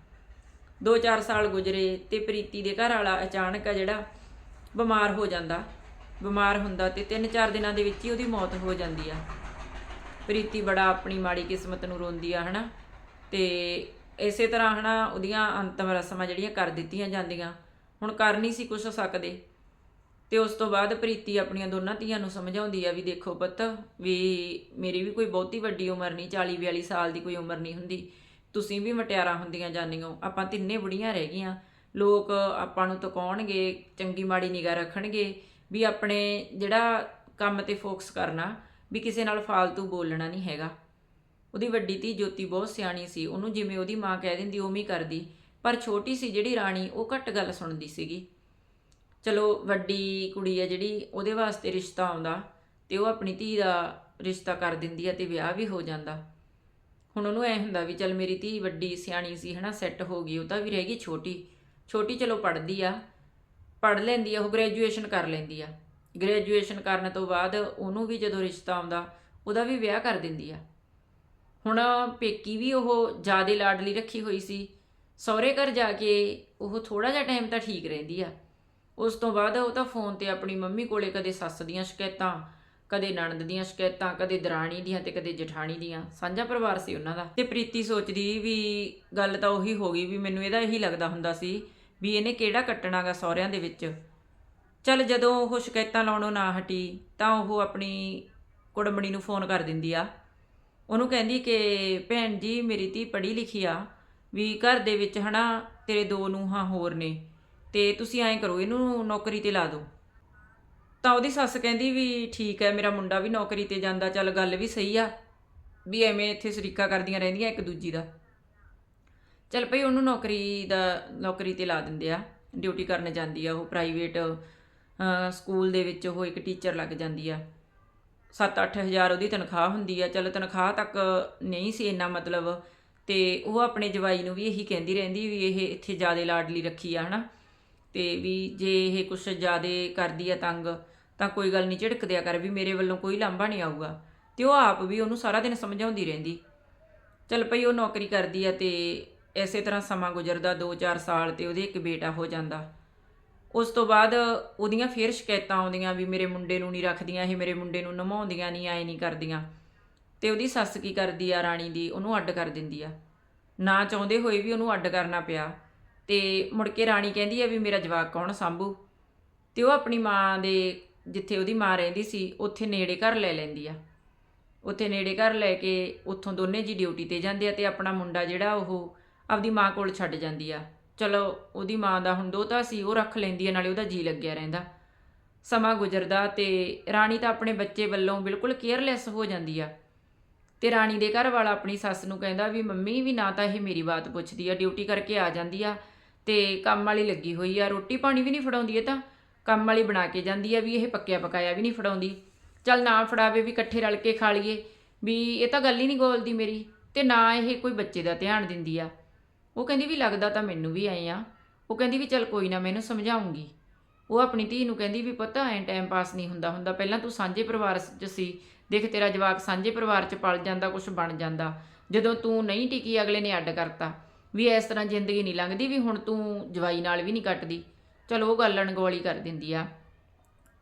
2-4 ਸਾਲ ਗੁਜ਼ਰੇ ਤੇ ਪ੍ਰੀਤੀ ਦੇ ਘਰ ਵਾਲਾ ਅਚਾਨਕ ਆ ਜਿਹੜਾ, ਬਿਮਾਰ ਹੋ ਜਾਂਦਾ। ਬਿਮਾਰ ਹੁੰਦਾ ਤੇ 3-4 ਦਿਨਾਂ ਦੇ ਵਿੱਚ ਹੀ ਉਹਦੀ ਮੌਤ ਹੋ ਜਾਂਦੀ ਆ। ਪ੍ਰੀਤੀ ਬੜਾ ਆਪਣੀ ਮਾੜੀ ਕਿਸਮਤ ਨੂੰ ਰੋਂਦੀ ਆ, ਹਨਾ? ਤੇ ਇਸੇ ਤਰ੍ਹਾਂ, ਹਨਾ, ਉਹਦੀਆਂ ਅੰਤਮ ਰਸਮਾਂ ਜਿਹੜੀਆਂ ਕਰ ਦਿੱਤੀਆਂ ਜਾਂਦੀਆਂ। ਹੁਣ ਕਰ ਨਹੀਂ ਸੀ ਕੁਛ ਸਕਦੇ। ਤੇ ਉਸ ਤੋਂ ਬਾਅਦ ਪ੍ਰੀਤੀ ਆਪਣੀਆਂ ਦੋਨਾਂ ਧੀਆਂ ਨੂੰ ਸਮਝਾਉਂਦੀ ਆ ਵੀ ਦੇਖੋ ਪੁੱਤ, ਵੀ ਮੇਰੀ ਵੀ ਕੋਈ ਬਹੁਤੀ ਵੱਡੀ ਉਮਰ ਨਹੀਂ 40 42 ਸਾਲ ਦੀ ਕੋਈ ਉਮਰ ਨਹੀਂ ਹੁੰਦੀ। ਤੁਸੀਂ ਵੀ ਮਟਿਆਰਾਂ ਹੁੰਦੀਆਂ ਜਾਂਦੀਆਂ ਆਪਾਂ ਤਿੰਨੇ ਬੁੜੀਆਂ ਰਹਿ ਗਈਆਂ। ਲੋਕ ਆਪਾਂ ਨੂੰ ਤਕਾਉਣਗੇ, ਚੰਗੀ ਮਾੜੀ ਨਿਗਾਹ ਰੱਖਣਗੇ ਵੀ ਆਪਣੇ ਜਿਹੜਾ ਕੰਮ ਤੇ ਫੋਕਸ ਕਰਨਾ ਵੀ ਕਿਸੇ ਨਾਲ ਫਾਲਤੂ ਬੋਲਣਾ ਨਹੀਂ ਹੈਗਾ। ਉਹਦੀ ਵੱਡੀ ਧੀ ਜੋਤੀ ਬਹੁਤ ਸਿਆਣੀ ਸੀ। ਉਹਨੂੰ ਜਿਵੇਂ ਉਹਦੀ ਮਾਂ ਕਹਿ ਦਿੰਦੀ, ਉਵੇਂ ਹੀ ਕਰਦੀ। ਪਰ ਛੋਟੀ ਸੀ ਜਿਹੜੀ ਰਾਣੀ, ਉਹ ਘੱਟ ਗੱਲ ਸੁਣਦੀ ਸੀਗੀ। ਚਲੋ ਵੱਡੀ ਕੁੜੀ ਆ ਜਿਹੜੀ, ਉਹਦੇ ਵਾਸਤੇ ਰਿਸ਼ਤਾ ਆਉਂਦਾ ਤੇ ਉਹ ਆਪਣੀ ਧੀ ਦਾ ਰਿਸ਼ਤਾ ਕਰ ਦਿੰਦੀ ਆ ਤੇ ਵਿਆਹ ਵੀ ਹੋ ਜਾਂਦਾ। ਹੁਣ ਉਹਨੂੰ ਐ ਹੁੰਦਾ ਵੀ ਚਲ ਮੇਰੀ ਧੀ ਵੱਡੀ, ਸਿਆਣੀ ਸੀ ਹਨਾ ਸੈੱਟ ਹੋ ਗਈ, ਉਹ ਤਾਂ ਵੀ ਰਹਿ ਗਈ ਛੋਟੀ। ਛੋਟੀ ਚਲੋ ਪੜ੍ਹਦੀ ਆ, ਪੜ੍ਹ ਲੈਂਦੀ ਆ, ਉਹ ਗ੍ਰੈਜੂਏਸ਼ਨ ਕਰ ਲੈਂਦੀ ਆ। ਗ੍ਰੈਜੂਏਸ਼ਨ ਕਰਨ ਤੋਂ ਬਾਅਦ ਉਹਨੂੰ ਵੀ ਜਦੋਂ ਰਿਸ਼ਤਾ ਆਉਂਦਾ, ਉਹਦਾ ਵੀ ਵਿਆਹ ਕਰ ਦਿੰਦੀ ਆ। ਹੁਣ ਪੇਕੀ ਵੀ ਉਹ ਜਿਆਦੇ ਲਾਡਲੀ ਰੱਖੀ ਹੋਈ ਸੀ। ਸਹੁਰੇ ਘਰ ਜਾ ਕੇ ਉਹ ਥੋੜਾ ਜਿਹਾ ਟਾਈਮ ਤਾਂ ਠੀਕ ਰਹਿੰਦੀ ਆ। ਉਸ ਤੋਂ ਬਾਅਦ ਉਹ ਤਾਂ ਫੋਨ ਤੇ ਆਪਣੀ ਮੰਮੀ ਕੋਲੇ ਕਦੇ ਸੱਸ ਦੀਆਂ ਸ਼ਿਕਾਇਤਾਂ, ਕਦੇ ਨਣਦ ਦੀਆਂ ਸ਼ਿਕਾਇਤਾਂ, ਕਦੇ ਦਰਾਣੀ ਦੀਆਂ ਤੇ ਕਦੇ ਜਠਾਣੀ ਦੀਆਂ। ਸਾਂਝਾ ਪਰਿਵਾਰ ਸੀ ਉਹਨਾਂ ਦਾ। ਤੇ ਪ੍ਰੀਤੀ ਸੋਚਦੀ ਵੀ ਗੱਲ ਤਾਂ ਉਹੀ ਹੋ ਗਈ ਵੀ ਮੈਨੂੰ ਇਹਦਾ ਇਹੀ ਲੱਗਦਾ ਹੁੰਦਾ ਸੀ ਵੀ ਇਹਨੇ ਕਿਹੜਾ ਕੱਟਣਾਗਾ ਸਹੁਰਿਆਂ ਦੇ ਵਿੱਚ। ਚੱਲ ਜਦੋਂ ਉਹ ਸ਼ਿਕਾਇਤਾਂ ਲਾਉਣੋਂ ਨਾ ਹਟੀ, ਤਾਂ ਉਹ ਆਪਣੀ ਕੁੜਮਣੀ ਨੂੰ ਫੋਨ ਕਰ ਦਿੰਦੀ ਆ। ਉਹਨੂੰ ਕਹਿੰਦੀ ਕਿ, ਭੈਣ ਜੀ, ਮੇਰੀ ਧੀ ਪੜ੍ਹੀ ਲਿਖੀ ਆ, ਵੀ ਘਰ ਦੇ ਵਿੱਚ ਹਨਾ ਤੇਰੇ ਦੋ ਨੂੰਹਾਂ ਹੋਰ ਨੇ। ਤੇ ਤੁਸੀਂ ਐਂ ਕਰੋ, ਇਹਨੂੰ ਨੌਕਰੀ ਤੇ ਲਾ ਦਿਓ। ਤਾਂ ਉਹਦੀ ਸੱਸ ਕਹਿੰਦੀ ਵੀ ਠੀਕ ਹੈ, ਮੇਰਾ ਮੁੰਡਾ ਵੀ ਨੌਕਰੀ ਤੇ ਜਾਂਦਾ, ਚੱਲ ਗੱਲ ਵੀ ਸਹੀ ਆ, ਵੀ ਐਵੇਂ ਇੱਥੇ ਸ਼ਰੀਕਾ ਕਰਦੀਆਂ ਰਹਿੰਦੀਆਂ ਇੱਕ ਦੂਜੀ ਦਾ। ਚੱਲ ਭਈ ਉਹਨੂੰ ਨੌਕਰੀ ਦਾ, ਨੌਕਰੀ ਤੇ ਲਾ ਦਿੰਦੇ ਆ, ਡਿਊਟੀ ਕਰਨ ਜਾਂਦੀ ਆ ਉਹ, ਪ੍ਰਾਈਵੇਟ ਸਕੂਲ ਦੇ ਵਿੱਚ ਉਹ ਇੱਕ ਟੀਚਰ ਲੱਗ ਜਾਂਦੀ ਆ। 7-8 ਹਜ਼ਾਰ ਉਹਦੀ ਤਨਖਾਹ ਹੁੰਦੀ ਆ, ਚਲੋ ਤਨਖਾਹ ਤੱਕ ਨਹੀਂ ਸੀ ਇੰਨਾ ਮਤਲਬ, ਤੇ ਉਹ ਆਪਣੇ ਜਵਾਈ ਨੂੰ ਵੀ ਇਹੀ ਕਹਿੰਦੀ ਰਹਿੰਦੀ ਵੀ ਇਹ ਇੱਥੇ ਜ਼ਿਆਦਾ ਲਾਡਲੀ ਰੱਖੀ ਆ, ਹਨਾ। ਤੇ ਵੀ ਜੇ ਇਹ ਕੁਛ ਜ਼ਿਆਦਾ ਕਰਦੀ ਆ ਤੰਗ, ਤਾਂ ਕੋਈ ਗੱਲ ਨਹੀਂ ਝਿੜਕਦਿਆ ਕਰ ਵੀ ਮੇਰੇ ਵੱਲੋਂ ਕੋਈ ਲਾਂਭਾ ਨਹੀਂ ਆਊਗਾ। ਤੇ ਉਹ ਆਪ ਵੀ ਉਹਨੂੰ ਸਾਰਾ ਦਿਨ ਸਮਝਾਉਂਦੀ ਰਹਿੰਦੀ। ਚੱਲ ਪਈ ਉਹ ਨੌਕਰੀ ਕਰਦੀ ਆ ਤੇ ਐਸੇ ਤਰ੍ਹਾਂ ਸਮਾਂ ਗੁਜ਼ਰਦਾ 2-4 ਸਾਲ ਤੇ ਉਹਦੇ ਇੱਕ ਬੇਟਾ ਹੋ ਜਾਂਦਾ। ਉਸ ਤੋਂ ਬਾਅਦ ਉਹਦੀਆਂ ਫੇਰ ਸ਼ਿਕਾਇਤਾਂ ਆਉਂਦੀਆਂ ਵੀ ਮੇਰੇ ਮੁੰਡੇ ਨੂੰ ਨਹੀਂ ਰੱਖਦੀਆਂ, ਇਹ ਮੇਰੇ ਮੁੰਡੇ ਨੂੰ ਨਮਾਉਂਦੀਆਂ ਨਹੀਂ, ਐ ਨਹੀਂ ਕਰਦੀਆਂ। ਤੇ ਉਹਦੀ ਸੱਸ ਕੀ ਕਰਦੀ ਆ, ਰਾਣੀ ਦੀ, ਉਹਨੂੰ ਅੱਡ ਕਰ ਦਿੰਦੀ ਆ। ਨਾ ਚਾਹੁੰਦੇ ਹੋਏ ਵੀ ਉਹਨੂੰ ਅੱਡ ਕਰਨਾ ਪਿਆ। ਤੇ ਮੁੜ ਕੇ ਰਾਣੀ ਕਹਿੰਦੀ ਆ ਵੀ ਮੇਰਾ ਜਵਾਕ ਕੌਣ ਸੰਭੂ? ਤੇ ਉਹ ਆਪਣੀ ਮਾਂ ਦੇ ਜਿੱਥੇ ਉਹਦੀ ਮਾਂ ਰਹਿੰਦੀ ਸੀ, ਉੱਥੇ ਨੇੜੇ ਘਰ ਲੈ ਲੈਂਦੀ ਆ। ਉੱਥੇ ਨੇੜੇ ਘਰ ਲੈ ਕੇ ਉੱਥੋਂ ਦੋਨੇ ਜੀ ਡਿਊਟੀ ਤੇ ਜਾਂਦੇ ਆ ਤੇ ਆਪਣਾ ਮੁੰਡਾ ਜਿਹੜਾ ਉਹ ਆਪਦੀ ਮਾਂ ਕੋਲ ਛੱਡ ਜਾਂਦੀ ਆ। ਚਲੋ, ਉਹਦੀ ਮਾਂ ਦਾ ਹੁਣ ਦੋਤਾ ਸੀ, ਉਹ ਰੱਖ ਲੈਂਦੀ ਆ, ਨਾਲੇ ਉਹਦਾ ਜੀ ਲੱਗਿਆ ਰਹਿੰਦਾ। ਸਮਾਂ ਗੁਜ਼ਰਦਾ ਤੇ ਰਾਣੀ ਤਾਂ ਆਪਣੇ ਬੱਚੇ ਵੱਲੋਂ ਬਿਲਕੁਲ ਕੇਅਰਲੈਸ ਹੋ ਜਾਂਦੀ ਆ। ਤੇ ਰਾਣੀ ਦੇ ਘਰ ਵਾਲਾ ਆਪਣੀ ਸੱਸ ਨੂੰ ਕਹਿੰਦਾ ਵੀ ਮੰਮੀ ਵੀ ਨਾ ਤਾਂ ਇਹ ਮੇਰੀ ਬਾਤ ਪੁੱਛਦੀ ਆ, ਡਿਊਟੀ ਕਰਕੇ ਆ ਜਾਂਦੀ ਆ। ਤੇ ਕੰਮ ਵਾਲੀ ਲੱਗੀ ਹੋਈ ਆ, ਰੋਟੀ ਪਾਣੀ ਵੀ ਨਹੀਂ ਫੜਾਉਂਦੀ ਇਹ ਤਾਂ। ਕੰਮ ਵਾਲੀ ਬਣਾ ਕੇ ਜਾਂਦੀ ਆ ਵੀ ਇਹ ਪੱਕਿਆ ਪਕਾਇਆ ਵੀ ਨਹੀਂ ਫੜਾਉਂਦੀ। ਚੱਲ ਨਾ ਫੜਾਵੇ ਵੀ ਇਕੱਠੇ ਰਲ ਕੇ ਖਾ ਲਈਏ, ਵੀ ਇਹ ਤਾਂ ਗੱਲ ਹੀ ਨਹੀਂ ਗੋਲਦੀ ਮੇਰੀ ਤੇ ਨਾ ਇਹ ਕੋਈ ਬੱਚੇ ਦਾ ਧਿਆਨ ਦਿੰਦੀ ਆ। ਉਹ ਕਹਿੰਦੀ ਵੀ ਲੱਗਦਾ ਤਾਂ ਮੈਨੂੰ ਵੀ ਆਏ ਆ। ਉਹ ਕਹਿੰਦੀ ਵੀ ਚੱਲ ਕੋਈ ਨਾ ਮੈਂ ਇਹਨੂੰ ਸਮਝਾਉਂਗੀ। ਉਹ ਆਪਣੀ ਧੀ ਨੂੰ ਕਹਿੰਦੀ ਵੀ ਪਤਾ ਐਂ ਟਾਈਮ ਪਾਸ ਨਹੀਂ ਹੁੰਦਾ ਹੁੰਦਾ ਪਹਿਲਾਂ ਤੂੰ ਸਾਂਝੇ ਪਰਿਵਾਰ 'ਚ ਸੀ। ਦੇਖ ਤੇਰਾ ਜਵਾਕ ਸਾਂਝੇ ਪਰਿਵਾਰ 'ਚ ਪਲ ਜਾਂਦਾ ਕੁਝ ਬਣ ਜਾਂਦਾ। ਜਦੋਂ ਤੂੰ ਨਹੀਂ ਟਿਕੀ, ਅਗਲੇ ਨੇ ਅੱਡ ਕਰਤਾ। ਵੀ ਇਸ ਤਰ੍ਹਾਂ ਜ਼ਿੰਦਗੀ ਨਹੀਂ ਲੰਘਦੀ ਵੀ ਹੁਣ ਤੂੰ ਜਵਾਈ ਨਾਲ ਵੀ ਨਹੀਂ ਕੱਟਦੀ। ਚਲ ਉਹ ਗੱਲ ਅਣਗੌਲੀ ਕਰ ਦਿੰਦੀ ਆ।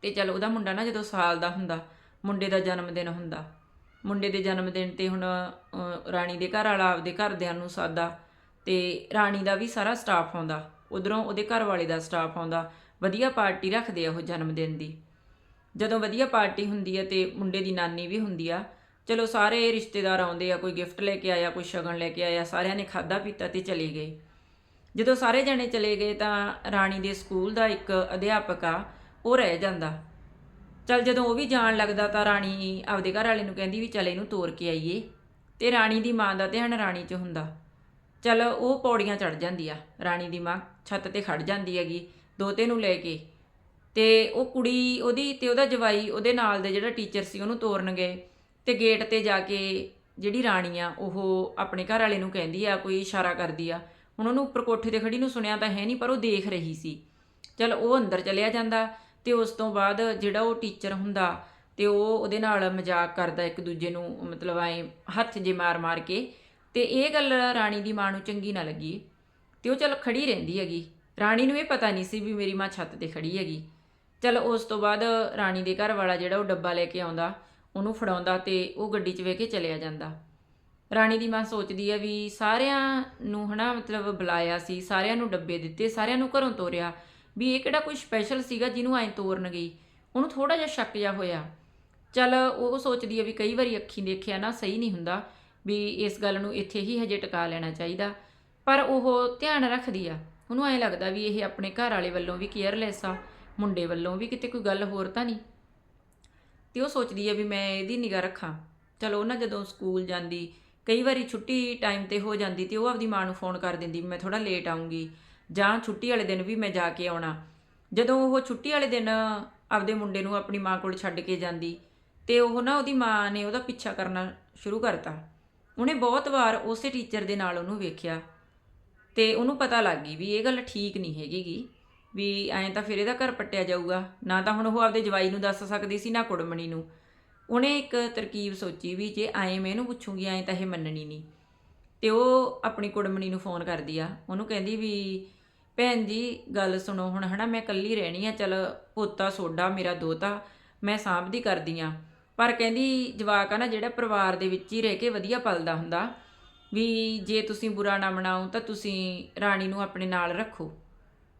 ਤੇ ਚਲ ਉਹਦਾ ਮੁੰਡਾ ਨਾ ਜਦੋਂ ਸਾਲ ਦਾ ਹੁੰਦਾ ਮੁੰਡੇ ਦਾ ਜਨਮ ਦਿਨ ਹੁੰਦਾ। ਮੁੰਡੇ ਦੇ ਜਨਮ ਦਿਨ ਤੇ ਹੁਣ ਅ, ਰਾਣੀ ਦੇ ਘਰ ਵਾਲਾ ਆਪਦੇ ਘਰਦਿਆਂ ਨੂੰ ਸਾਦਾ ਤੇ ਰਾਣੀ ਦਾ ਵੀ ਸਾਰਾ ਸਟਾਫ ਆਉਂਦਾ। ਉਧਰੋਂ ਉਹਦੇ ਘਰ ਵਾਲੇ ਦਾ ਸਟਾਫ ਆਉਂਦਾ। ਵਧੀਆ ਪਾਰਟੀ ਰੱਖਦੇ ਆ ਉਹ ਜਨਮ ਦਿਨ ਦੀ। ਜਦੋਂ ਵਧੀਆ ਪਾਰਟੀ ਹੁੰਦੀ ਆ ਤੇ ਮੁੰਡੇ ਦੀ ਨਾਨੀ ਵੀ ਹੁੰਦੀ ਆ ਚਲੋ ਸਾਰੇ ਰਿਸ਼ਤੇਦਾਰ ਆਉਂਦੇ ਆ, ਕੋਈ ਗਿਫਟ ਲੈ ਕੇ ਆਇਆ, ਕੋਈ ਸ਼ਗਨ ਲੈ ਕੇ ਆਇਆ, ਸਾਰਿਆਂ ਨੇ ਖਾਦਾ ਪੀਤਾ ਤੇ ਚਲੇ ਗਏ। ਜਦੋਂ ਸਾਰੇ ਜਣੇ ਚਲੇ ਗਏ ਤਾਂ ਰਾਣੀ ਦੇ ਸਕੂਲ ਦਾ ਇੱਕ ਅਧਿਆਪਕ ਆ, ਉਹ ਰਹਿ ਜਾਂਦਾ। ਚਲ ਜਦੋਂ ਉਹ ਵੀ ਜਾਣ ਲੱਗਦਾ ਤਾਂ ਰਾਣੀ ਆਪਦੇ ਘਰ ਵਾਲੇ ਨੂੰ ਕਹਿੰਦੀ ਵੀ ਚਲ ਇਹਨੂੰ ਤੋਰ ਕੇ ਆਈਏ। ਤੇ ਰਾਣੀ ਦੀ ਮਾਂ ਦਾ ਧਿਆਨ ਰਾਣੀ 'ਚ ਹੁੰਦਾ। ਚਲ ਉਹ ਪੌੜੀਆਂ ਚੜ ਜਾਂਦੀ ਆ, ਰਾਣੀ ਦੀ ਮਾਂ ਛੱਤ ਤੇ ਖੜ ਜਾਂਦੀ ਹੈਗੀ, ਦੋਤੇ ਨੂੰ ਲੈ ਕੇ। ਤੇ ਉਹ ਕੁੜੀ ਉਹਦੀ ਤੇ ਉਹਦਾ ਜਵਾਈ ਉਹਦੇ ਨਾਲ ਦੇ ਜਿਹੜਾ ਟੀਚਰ ਸੀ ਉਹਨੂੰ ਤੋਰਨ ਗਏ। ਤੇ ਗੇਟ ਤੇ ਜਾ ਕੇ ਜਿਹੜੀ ਰਾਣੀ ਆ, ਉਹ ਆਪਣੇ ਘਰ ਵਾਲੇ ਨੂੰ ਕਹਿੰਦੀ ਆ, ਕੋਈ ਇਸ਼ਾਰਾ ਕਰਦੀ ਆ। ਹੁਣ ਉਹਨੂੰ ਉੱਪਰ ਕੋਠੇ ਤੇ ਖੜੀ ਨੂੰ ਸੁਣਿਆ ਤਾਂ ਹੈ ਨਹੀਂ ਪਰ ਉਹ ਦੇਖ ਰਹੀ ਸੀ। ਚਲ ਉਹ ਅੰਦਰ ਚਲਿਆ ਜਾਂਦਾ ਤੇ ਉਸ ਤੋਂ ਬਾਅਦ ਜਿਹੜਾ ਉਹ ਟੀਚਰ ਹੁੰਦਾ ਤੇ ਉਹ ਉਹਦੇ ਨਾਲ ਮਜ਼ਾਕ ਕਰਦਾ ਇੱਕ ਦੂਜੇ ਨੂੰ, ਮਤਲਬ ਐ ਹੱਥ ਜੇ ਮਾਰ-ਮਾਰ ਕੇ। ਤੇ ਇਹ ਗੱਲ ਰਾਣੀ ਦੀ ਮਾਂ ਨੂੰ ਚੰਗੀ ਨਾ ਲੱਗੀ ਤੇ ਉਹ ਚਲ ਖੜੀ ਰਹਿੰਦੀ ਹੈਗੀ। ਰਾਣੀ ਨੂੰ ਇਹ ਪਤਾ ਨਹੀਂ ਸੀ ਵੀ ਮੇਰੀ ਮਾਂ ਛੱਤ ਤੇ ਖੜੀ ਹੈਗੀ। ਚਲ ਉਸ ਤੋਂ ਬਾਅਦ ਰਾਣੀ ਦੇ ਘਰ ਵਾਲਾ ਜਿਹੜਾ ਉਹ ਡੱਬਾ ਲੈ ਕੇ ਆਉਂਦਾ ਉਹਨੂੰ ਫੜਾਉਂਦਾ ਤੇ ਉਹ ਗੱਡੀ 'ਚ ਵੇਖ ਕੇ ਚਲਿਆ ਜਾਂਦਾ। ਰਾਣੀ ਦੀ ਮਾਂ ਸੋਚਦੀ ਹੈ ਵੀ ਸਾਰਿਆਂ ਨੂੰ ਹਨਾ ਮਤਲਬ ਬੁਲਾਇਆ ਸੀ, ਸਾਰਿਆਂ ਨੂੰ ਡੱਬੇ ਦਿੱਤੇ, ਸਾਰਿਆਂ ਨੂੰ ਘਰੋਂ ਤੋਰਿਆ। ਵੀ ਇਹ ਕਿਹੜਾ ਕੋਈ ਸਪੈਸ਼ਲ ਸੀਗਾ ਜਿਹਨੂੰ ਐਂ ਤੋਰਨ ਗਈ? ਉਹਨੂੰ ਥੋੜਾ ਜਿਹਾ ਸ਼ੱਕ ਜਿਹਾ ਹੋਇਆ। ਚਲ ਉਹ ਸੋਚਦੀ ਹੈ ਵੀ ਕਈ ਵਾਰੀ ਅੱਖੀਂ ਦੇਖਿਆ ਨਾ ਸਹੀ ਨਹੀਂ ਹੁੰਦਾ ਵੀ ਇਸ ਗੱਲ ਨੂੰ ਇੱਥੇ ਹੀ ਹਜੇ ਟਿਕਾ ਲੈਣਾ ਚਾਹੀਦਾ। ਪਰ ਉਹ ਧਿਆਨ ਰੱਖਦੀ ਆ। ਉਹਨੂੰ ਐਂ ਲੱਗਦਾ ਵੀ ਇਹ ਆਪਣੇ ਘਰ ਵਾਲੇ ਵੱਲੋਂ ਵੀ ਕੇਅਰਲੈਸ ਆ, ਮੁੰਡੇ ਵੱਲੋਂ ਵੀ ਕਿਤੇ ਕੋਈ ਗੱਲ ਹੋਰ ਤਾਂ ਨਹੀਂ। ਤੇ ਉਹ ਸੋਚਦੀ ਹੈ ਵੀ ਮੈਂ ਇਹਦੀ ਨਿਗਾਹ ਰੱਖਾਂ। ਚਲੋ ਨਾ ਜਦੋਂ ਸਕੂਲ ਜਾਂਦੀ, ਕਈ ਵਾਰੀ ਛੁੱਟੀ ਟਾਈਮ ਤੇ ਹੋ ਜਾਂਦੀ ਤੇ ਉਹ ਆਪਦੀ ਮਾਂ ਨੂੰ ਫੋਨ ਕਰ ਦਿੰਦੀ ਵੀ ਮੈਂ ਥੋੜਾ ਲੇਟ ਆਉਂਗੀ ਜਾਂ ਛੁੱਟੀ ਵਾਲੇ ਦਿਨ ਵੀ ਮੈਂ ਜਾ ਕੇ ਆਉਣਾ। ਜਦੋਂ ਉਹ ਛੁੱਟੀ ਵਾਲੇ ਦਿਨ ਆਪਦੇ ਮੁੰਡੇ ਨੂੰ ਆਪਣੀ ਮਾਂ ਕੋਲ ਛੱਡ ਕੇ ਜਾਂਦੀ ਤੇ ਉਹ ਨਾ ਉਹਦੀ ਮਾਂ ਨੇ ਉਹਦਾ ਪਿੱਛਾ ਕਰਨਾ ਸ਼ੁਰੂ ਕਰਤਾ। ਉਹਨੇ ਬਹੁਤ ਵਾਰ ਉਸੇ ਟੀਚਰ ਦੇ ਨਾਲ ਉਹਨੂੰ ਵੇਖਿਆ ਤੇ ਉਹਨੂੰ ਪਤਾ ਲੱਗ ਗਈ ਵੀ ਇਹ ਗੱਲ ਠੀਕ ਨਹੀਂ ਹੈਗੀਗੀ ਵੀ ਐਂ ਤਾਂ ਫਿਰ ਇਹਦਾ ਘਰ ਪੱਟਿਆ ਜਾਊਗਾ। ਨਾ ਤਾਂ ਹੁਣ ਉਹ ਆਪਦੇ ਜਵਾਈ ਨੂੰ ਦੱਸ ਸਕਦੀ ਸੀ, ਨਾ ਕੁੜਮਣੀ ਨੂੰ। ਉਹਨੇ ਇੱਕ ਤਰਕੀਬ ਸੋਚੀ ਵੀ ਜੇ ਐਂ ਮੈਂ ਇਹਨੂੰ ਪੁੱਛੂਗੀ, ਐਂ ਤਾਂ ਇਹ ਮੰਨਣੀ ਨਹੀਂ। ਤੇ ਉਹ ਆਪਣੀ ਕੁੜਮਣੀ ਨੂੰ ਫੋਨ ਕਰਦੀ ਆ। ਉਹਨੂੰ ਕਹਿੰਦੀ ਵੀ, ਭੈਣ ਜੀ, ਗੱਲ ਸੁਣੋ ਹੁਣ, ਹਨਾ, ਮੈਂ ਇਕੱਲੀ ਰਹਿਣੀ ਆ, ਚਲ ਪੋਤਾ ਸੋਡਾ, ਮੇਰਾ ਦੋਤਾ, ਮੈਂ ਸਾਂਭਦੀ ਕਰਦੀ ਆ। ਪਰ ਕਹਿੰਦੀ, ਜਵਾਕ ਆ ਨਾ, ਜਿਹੜਾ ਪਰਿਵਾਰ ਦੇ ਵਿੱਚ ਹੀ ਰਹਿ ਕੇ ਵਧੀਆ ਪਲਦਾ ਹੁੰਦਾ। ਵੀ ਜੇ ਤੁਸੀਂ ਬੁਰਾ ਨਾ ਮਨਾਓ, ਤਾਂ ਤੁਸੀਂ ਰਾਣੀ ਨੂੰ ਆਪਣੇ ਨਾਲ ਰੱਖੋ।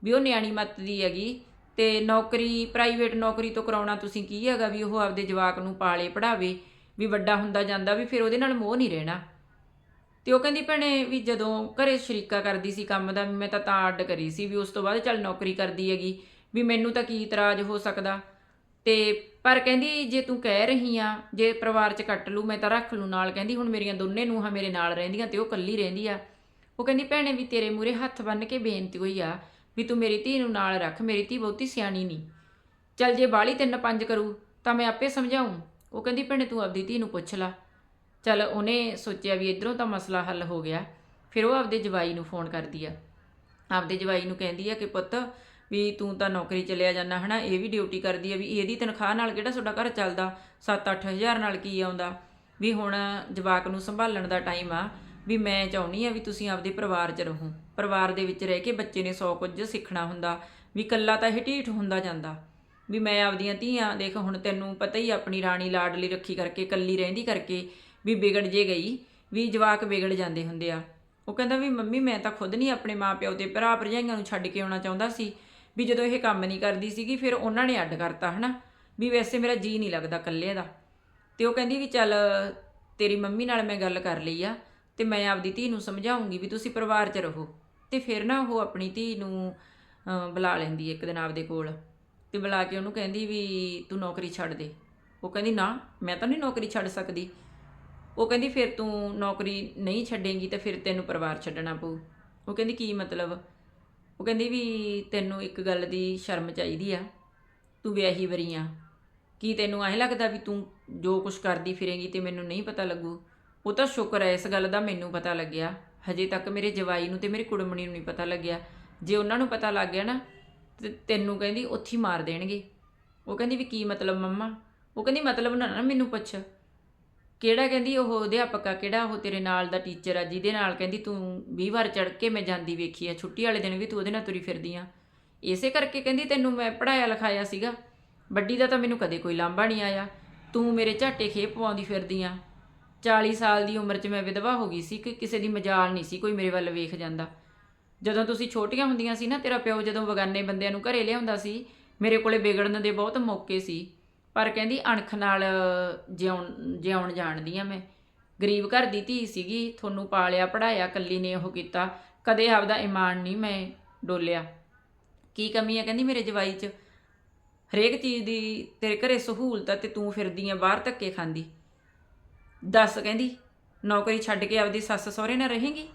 ਵੀ ਉਹ ਨਿਆਣੀ ਮੱਤ ਦੀ ਹੈਗੀ ਤੇ ਨੌਕਰੀ ਪ੍ਰਾਈਵੇਟ ਨੌਕਰੀ ਤੋਂ ਕਰਾਉਣਾ ਤੁਸੀਂ ਕੀ ਹੈਗਾ ਵੀ ਉਹ ਆਪਦੇ ਜਵਾਕ ਨੂੰ ਪਾਲੇ ਪੜਾਵੇ ਵੀ ਵੱਡਾ ਹੁੰਦਾ ਜਾਂਦਾ ਵੀ ਫਿਰ ਉਹਦੇ ਨਾਲ ਮੋਹ ਨਹੀਂ ਰਹਿਣਾ। ਤੇ ਉਹ ਕਹਿੰਦੀ ਭੈਣੇ ਵੀ ਜਦੋਂ ਘਰੇ ਸ਼ਰੀਕਾ ਕਰਦੀ ਸੀ ਕੰਮ ਦਾ ਵੀ ਮੈਂ ਤਾਂ ਤਾਂ ਅੱਡ ਕਰੀ ਸੀ ਵੀ ਉਸ ਤੋਂ ਬਾਅਦ ਚੱਲ ਨੌਕਰੀ ਕਰਦੀ ਹੈਗੀ ਵੀ ਮੈਨੂੰ ਤਾਂ ਕੀ ਇਤਰਾਜ਼ ਹੋ ਸਕਦਾ। ਤੇ ਪਰ ਕਹਿੰਦੀ ਜੇ ਤੂੰ ਕਹਿ ਰਹੀ ਆ, ਜੇ ਪਰਿਵਾਰ 'ਚ ਕੱਟ ਲੂ ਮੈਂ ਤਾਂ ਰੱਖ ਲੂ ਨਾਲ, ਕਹਿੰਦੀ ਹੁਣ ਮੇਰੀਆਂ ਦੋਨੇ ਨੂੰਹਾਂ ਮੇਰੇ ਨਾਲ ਰਹਿੰਦੀਆਂ ਤੇ ਉਹ ਇਕੱਲੀ ਰਹਿੰਦੀ ਆ। ਉਹ ਕਹਿੰਦੀ ਭੈਣੇ ਵੀ ਤੇਰੇ ਮੂਰੇ ਹੱਥ ਬੰਨ ਕੇ ਬੇਨਤੀ ਹੋਈ ਆ ਵੀ ਤੂੰ ਮੇਰੀ ਧੀ ਨੂੰ ਨਾਲ ਰੱਖ, ਮੇਰੀ ਧੀ ਬਹੁਤੀ ਸਿਆਣੀ ਨਹੀਂ। ਚੱਲ ਜੇ ਬਾਲੀ ਤਿੰਨ ਪੰਜ ਕਰੂ, ਤਾਂ ਮੈਂ ਆਪੇ ਸਮਝਾਉਂ ਉਹ ਕਹਿੰਦੀ, ਭੈਣੇ ਤੂੰ ਆਪਦੀ ਧੀ ਨੂੰ ਪੁੱਛ ਲਾ। ਚੱਲ ਉਹਨੇ ਸੋਚਿਆ ਵੀ ਇਧਰੋਂ ਤਾਂ ਮਸਲਾ ਹੱਲ ਹੋ ਗਿਆ। ਫਿਰ ਉਹ ਆਪਦੇ ਜਵਾਈ ਨੂੰ ਫੋਨ ਕਰਦੀ ਆ। ਆਪਦੇ ਜਵਾਈ ਨੂੰ ਕਹਿੰਦੀ ਆ ਕਿ ਪੁੱਤ, ਵੀ ਤੂੰ ਤਾਂ ਨੌਕਰੀ ਚਲਿਆ ਜਾਂਦਾ ਹਨਾ, ਇਹ ਵੀ ਡਿਊਟੀ ਕਰਦੀ ਆ, ਵੀ ਇਹਦੀ ਤਨਖਾਹ ਨਾਲ ਕਿਹੜਾ ਤੁਹਾਡਾ ਘਰ ਚੱਲਦਾ? 7-8000 ਨਾਲ ਕੀ ਆਉਂਦਾ? ਵੀ ਹੁਣ ਜਵਾਕ ਨੂੰ ਸੰਭਾਲਣ ਦਾ ਟਾਈਮ ਆ। ਵੀ ਮੈਂ ਚਾਹੁੰਦੀ ਆ ਵੀ ਤੁਸੀਂ ਆਪਦੇ ਪਰਿਵਾਰ 'ਚ ਰਹੋ। ਪਰਿਵਾਰ ਦੇ ਵਿੱਚ ਰਹਿ ਕੇ ਬੱਚੇ ਨੇ ਸੌ ਕੁਝ ਸਿੱਖਣਾ ਹੁੰਦਾ, ਵੀ ਕੱਲਾ ਤਾਂ ਇਹ ਢੀਠ ਹੁੰਦਾ ਜਾਂਦਾ। ਵੀ ਮੈਂ ਆਪਦੀਆਂ ਧੀਆਂ, ਦੇਖ ਹੁਣ ਤੈਨੂੰ ਪਤਾ ਹੀ ਆਪਣੀ ਰਾਣੀ ਲਾਡਲੀ ਰੱਖੀ ਕਰਕੇ ਕੱਲੀ ਰਹਿੰਦੀ ਕਰਕੇ ਵੀ ਵਿਗੜ ਜੇ ਗਈ, ਵੀ ਜਵਾਕ ਵਿਗੜ ਜਾਂਦੇ ਹੁੰਦੇ ਆ। ਉਹ ਕਹਿੰਦਾ ਵੀ ਮੰਮੀ, ਮੈਂ ਤਾਂ ਖੁਦ ਨਹੀਂ ਆਪਣੇ ਮਾਪਿਓ ਤੇ ਭਰਾ ਭਰਜਾਈਆਂ ਨੂੰ ਛੱਡ ਕੇ ਆਉਣਾ ਚਾਹੁੰਦਾ ਸੀ, ਵੀ ਜਦੋਂ ਇਹ ਕੰਮ ਨਹੀਂ ਕਰਦੀ ਸੀਗੀ, ਫਿਰ ਉਹਨਾਂ ਨੇ ਅੱਡ ਕਰਤਾ, ਹਨਾ? ਵੀ ਵੈਸੇ ਮੇਰਾ ਜੀ ਨਹੀਂ ਲੱਗਦਾ ਇਕੱਲੇ ਦਾ। ਤੇ ਉਹ ਕਹਿੰਦੀ ਵੀ ਚੱਲ ਤੇਰੀ ਮੰਮੀ ਨਾਲ ਮੈਂ ਗੱਲ ਕਰ ਲਈ ਆ ਤੇ ਮੈਂ ਆਪਦੀ ਧੀ ਨੂੰ ਸਮਝਾਉਂਗੀ ਵੀ ਤੁਸੀਂ ਪਰਿਵਾਰ 'ਚ ਰਹੋ। ਤੇ ਫਿਰ ਨਾ ਉਹ ਆਪਣੀ ਧੀ ਨੂੰ ਬੁਲਾ ਲੈਂਦੀ ਇੱਕ ਦਿਨ ਆਪਦੇ ਕੋਲ। ਤੇ ਬੁਲਾ ਕੇ ਉਹਨੂੰ ਕਹਿੰਦੀ ਵੀ ਤੂੰ ਨੌਕਰੀ ਛੱਡ ਦੇ। ਉਹ ਕਹਿੰਦੀ, ਨਾ, ਮੈਂ ਤਾਂ ਨਹੀਂ ਨੌਕਰੀ ਛੱਡ ਸਕਦੀ। ਉਹ ਕਹਿੰਦੀ, ਫਿਰ ਤੂੰ ਨੌਕਰੀ ਨਹੀਂ ਛੱਡੇਂਗੀ ਤਾਂ ਫਿਰ ਤੈਨੂੰ ਪਰਿਵਾਰ ਛੱਡਣਾ ਪਊ। ਉਹ ਕਹਿੰਦੀ, ਕੀ ਮਤਲਬ? ਉਹ ਕਹਿੰਦੀ ਵੀ, ਤੈਨੂੰ ਇੱਕ ਗੱਲ ਦੀ ਸ਼ਰਮ ਚਾਹੀਦੀ ਆ। ਤੂੰ ਵਿਆਹੀ ਵਰੀ ਆ। ਕੀ ਤੈਨੂੰ ਐਂ ਲੱਗਦਾ ਵੀ ਤੂੰ ਜੋ ਕੁਝ ਕਰਦੀ ਫਿਰੇਂਗੀ ਤੇ ਮੈਨੂੰ ਨਹੀਂ ਪਤਾ ਲੱਗੂ? ਉਹ ਤਾਂ ਸ਼ੁਕਰ ਹੈ, ਇਸ ਗੱਲ ਦਾ ਮੈਨੂੰ ਪਤਾ ਲੱਗਿਆ। ਹਜੇ ਤੱਕ ਮੇਰੇ ਜਵਾਈ ਨੂੰ ਤੇ ਮੇਰੀ ਕੁੜਮਣੀ ਨੂੰ ਨਹੀਂ ਪਤਾ ਲੱਗਿਆ। ਜੇ ਉਹਨਾਂ ਨੂੰ ਪਤਾ ਲੱਗ ਗਿਆ ਨਾ, ਤੇ ਤੈਨੂੰ ਕਹਿੰਦੀ ਉੱਥੇ ਹੀ ਮਾਰ ਦੇਣਗੇ। ਉਹ ਕਹਿੰਦੀ ਵੀ ਕੀ ਮਤਲਬ ਮੰਮਾ? ਉਹ ਕਹਿੰਦੀ ਮਤਲਬ ਨਾ ਨਾ ਮੈਨੂੰ ਪੁੱਛ। ਕਿਹੜਾ ਕਹਿੰਦੀ ਉਹ ਅਧਿਆਪਕ ਆ, ਕਿਹੜਾ ਉਹ ਤੇਰੇ ਨਾਲ ਦਾ ਟੀਚਰ ਆ, ਜਿਹਦੇ ਨਾਲ ਕਹਿੰਦੀ ਤੂੰ 20 ਵਾਰ ਚੜ ਕੇ ਮੈਂ ਜਾਂਦੀ ਵੇਖੀ ਆ, ਛੁੱਟੀ ਵਾਲੇ ਦਿਨ ਵੀ ਤੂੰ ਉਹਦੇ ਨਾਲ ਤੁਰੀ ਫਿਰਦੀ ਆ। ਇਸੇ ਕਰਕੇ ਕਹਿੰਦੀ ਤੈਨੂੰ ਮੈਂ ਪੜਾਇਆ ਲਿਖਾਇਆ ਸੀਗਾ। ਵੱਡੀ ਦਾ ਤਾਂ ਮੈਨੂੰ ਕਦੇ ਕੋਈ ਲਾਂਭਾ ਨਹੀਂ ਆਇਆ। ਤੂੰ ਮੇਰੇ ਝਾਟੇ ਖੇਪ ਪਵਾਉਂਦੀ ਫਿਰਦੀ ਆ। 40 ਸਾਲ ਦੀ ਉਮਰ 'ਚ ਮੈਂ ਵਿਧਵਾ ਹੋ ਗਈ ਸੀ ਕਿ ਕਿਸੇ ਦੀ ਮਜਾਲ ਨਹੀਂ ਸੀ ਕੋਈ ਮੇਰੇ ਵੱਲ ਵੇਖ ਜਾਂਦਾ। ਜਦੋਂ ਤੁਸੀਂ ਛੋਟੀਆਂ ਹੁੰਦੀਆਂ ਸੀ ਨਾ, ਤੇਰਾ ਪਿਓ ਜਦੋਂ ਵਗਾਨੇ ਬੰਦਿਆਂ ਨੂੰ ਘਰੇ ਲਿਆਉਂਦਾ ਸੀ, ਮੇਰੇ ਕੋਲੇ ਵਿਗੜਨ ਦੇ ਬਹੁਤ ਮੌਕੇ ਸੀ। ਪਰ ਕਹਿੰਦੀ ਅਣਖ ਨਾਲ ਜਿਉਣ ਜਿਉਣ ਜਾਣਦੀ ਆ ਮੈਂ। ਗਰੀਬ ਘਰ ਦੀ ਧੀ ਸੀਗੀ, ਤੁਹਾਨੂੰ ਪਾਲਿਆ ਪੜਾਇਆ ਕੱਲੀ ਨੇ ਉਹ ਕੀਤਾ। ਕਦੇ ਆਪਦਾ ਇਮਾਨ ਨਹੀਂ ਮੈਂ ਡੋਲਿਆ। ਕੀ ਕਮੀ ਆ ਕਹਿੰਦੀ ਮੇਰੇ ਜਵਾਈ 'ਚ? ਹਰੇਕ ਚੀਜ਼ ਦੀ ਤੇਰੇ ਘਰੇ ਸਹੂਲਤ ਆ ਤੇ ਤੂੰ ਫਿਰਦੀ ਆ, ਬਾਹਰ ਧੱਕੇ ਖਾਂਦੀ। ਦੱਸ ਕਹਿੰਦੀ, ਨੌਕਰੀ ਛੱਡ ਕੇ ਆਪਦੀ ਸੱਸ ਸਹੁਰੇ ਨਾਲ ਰਹੇਗੀ?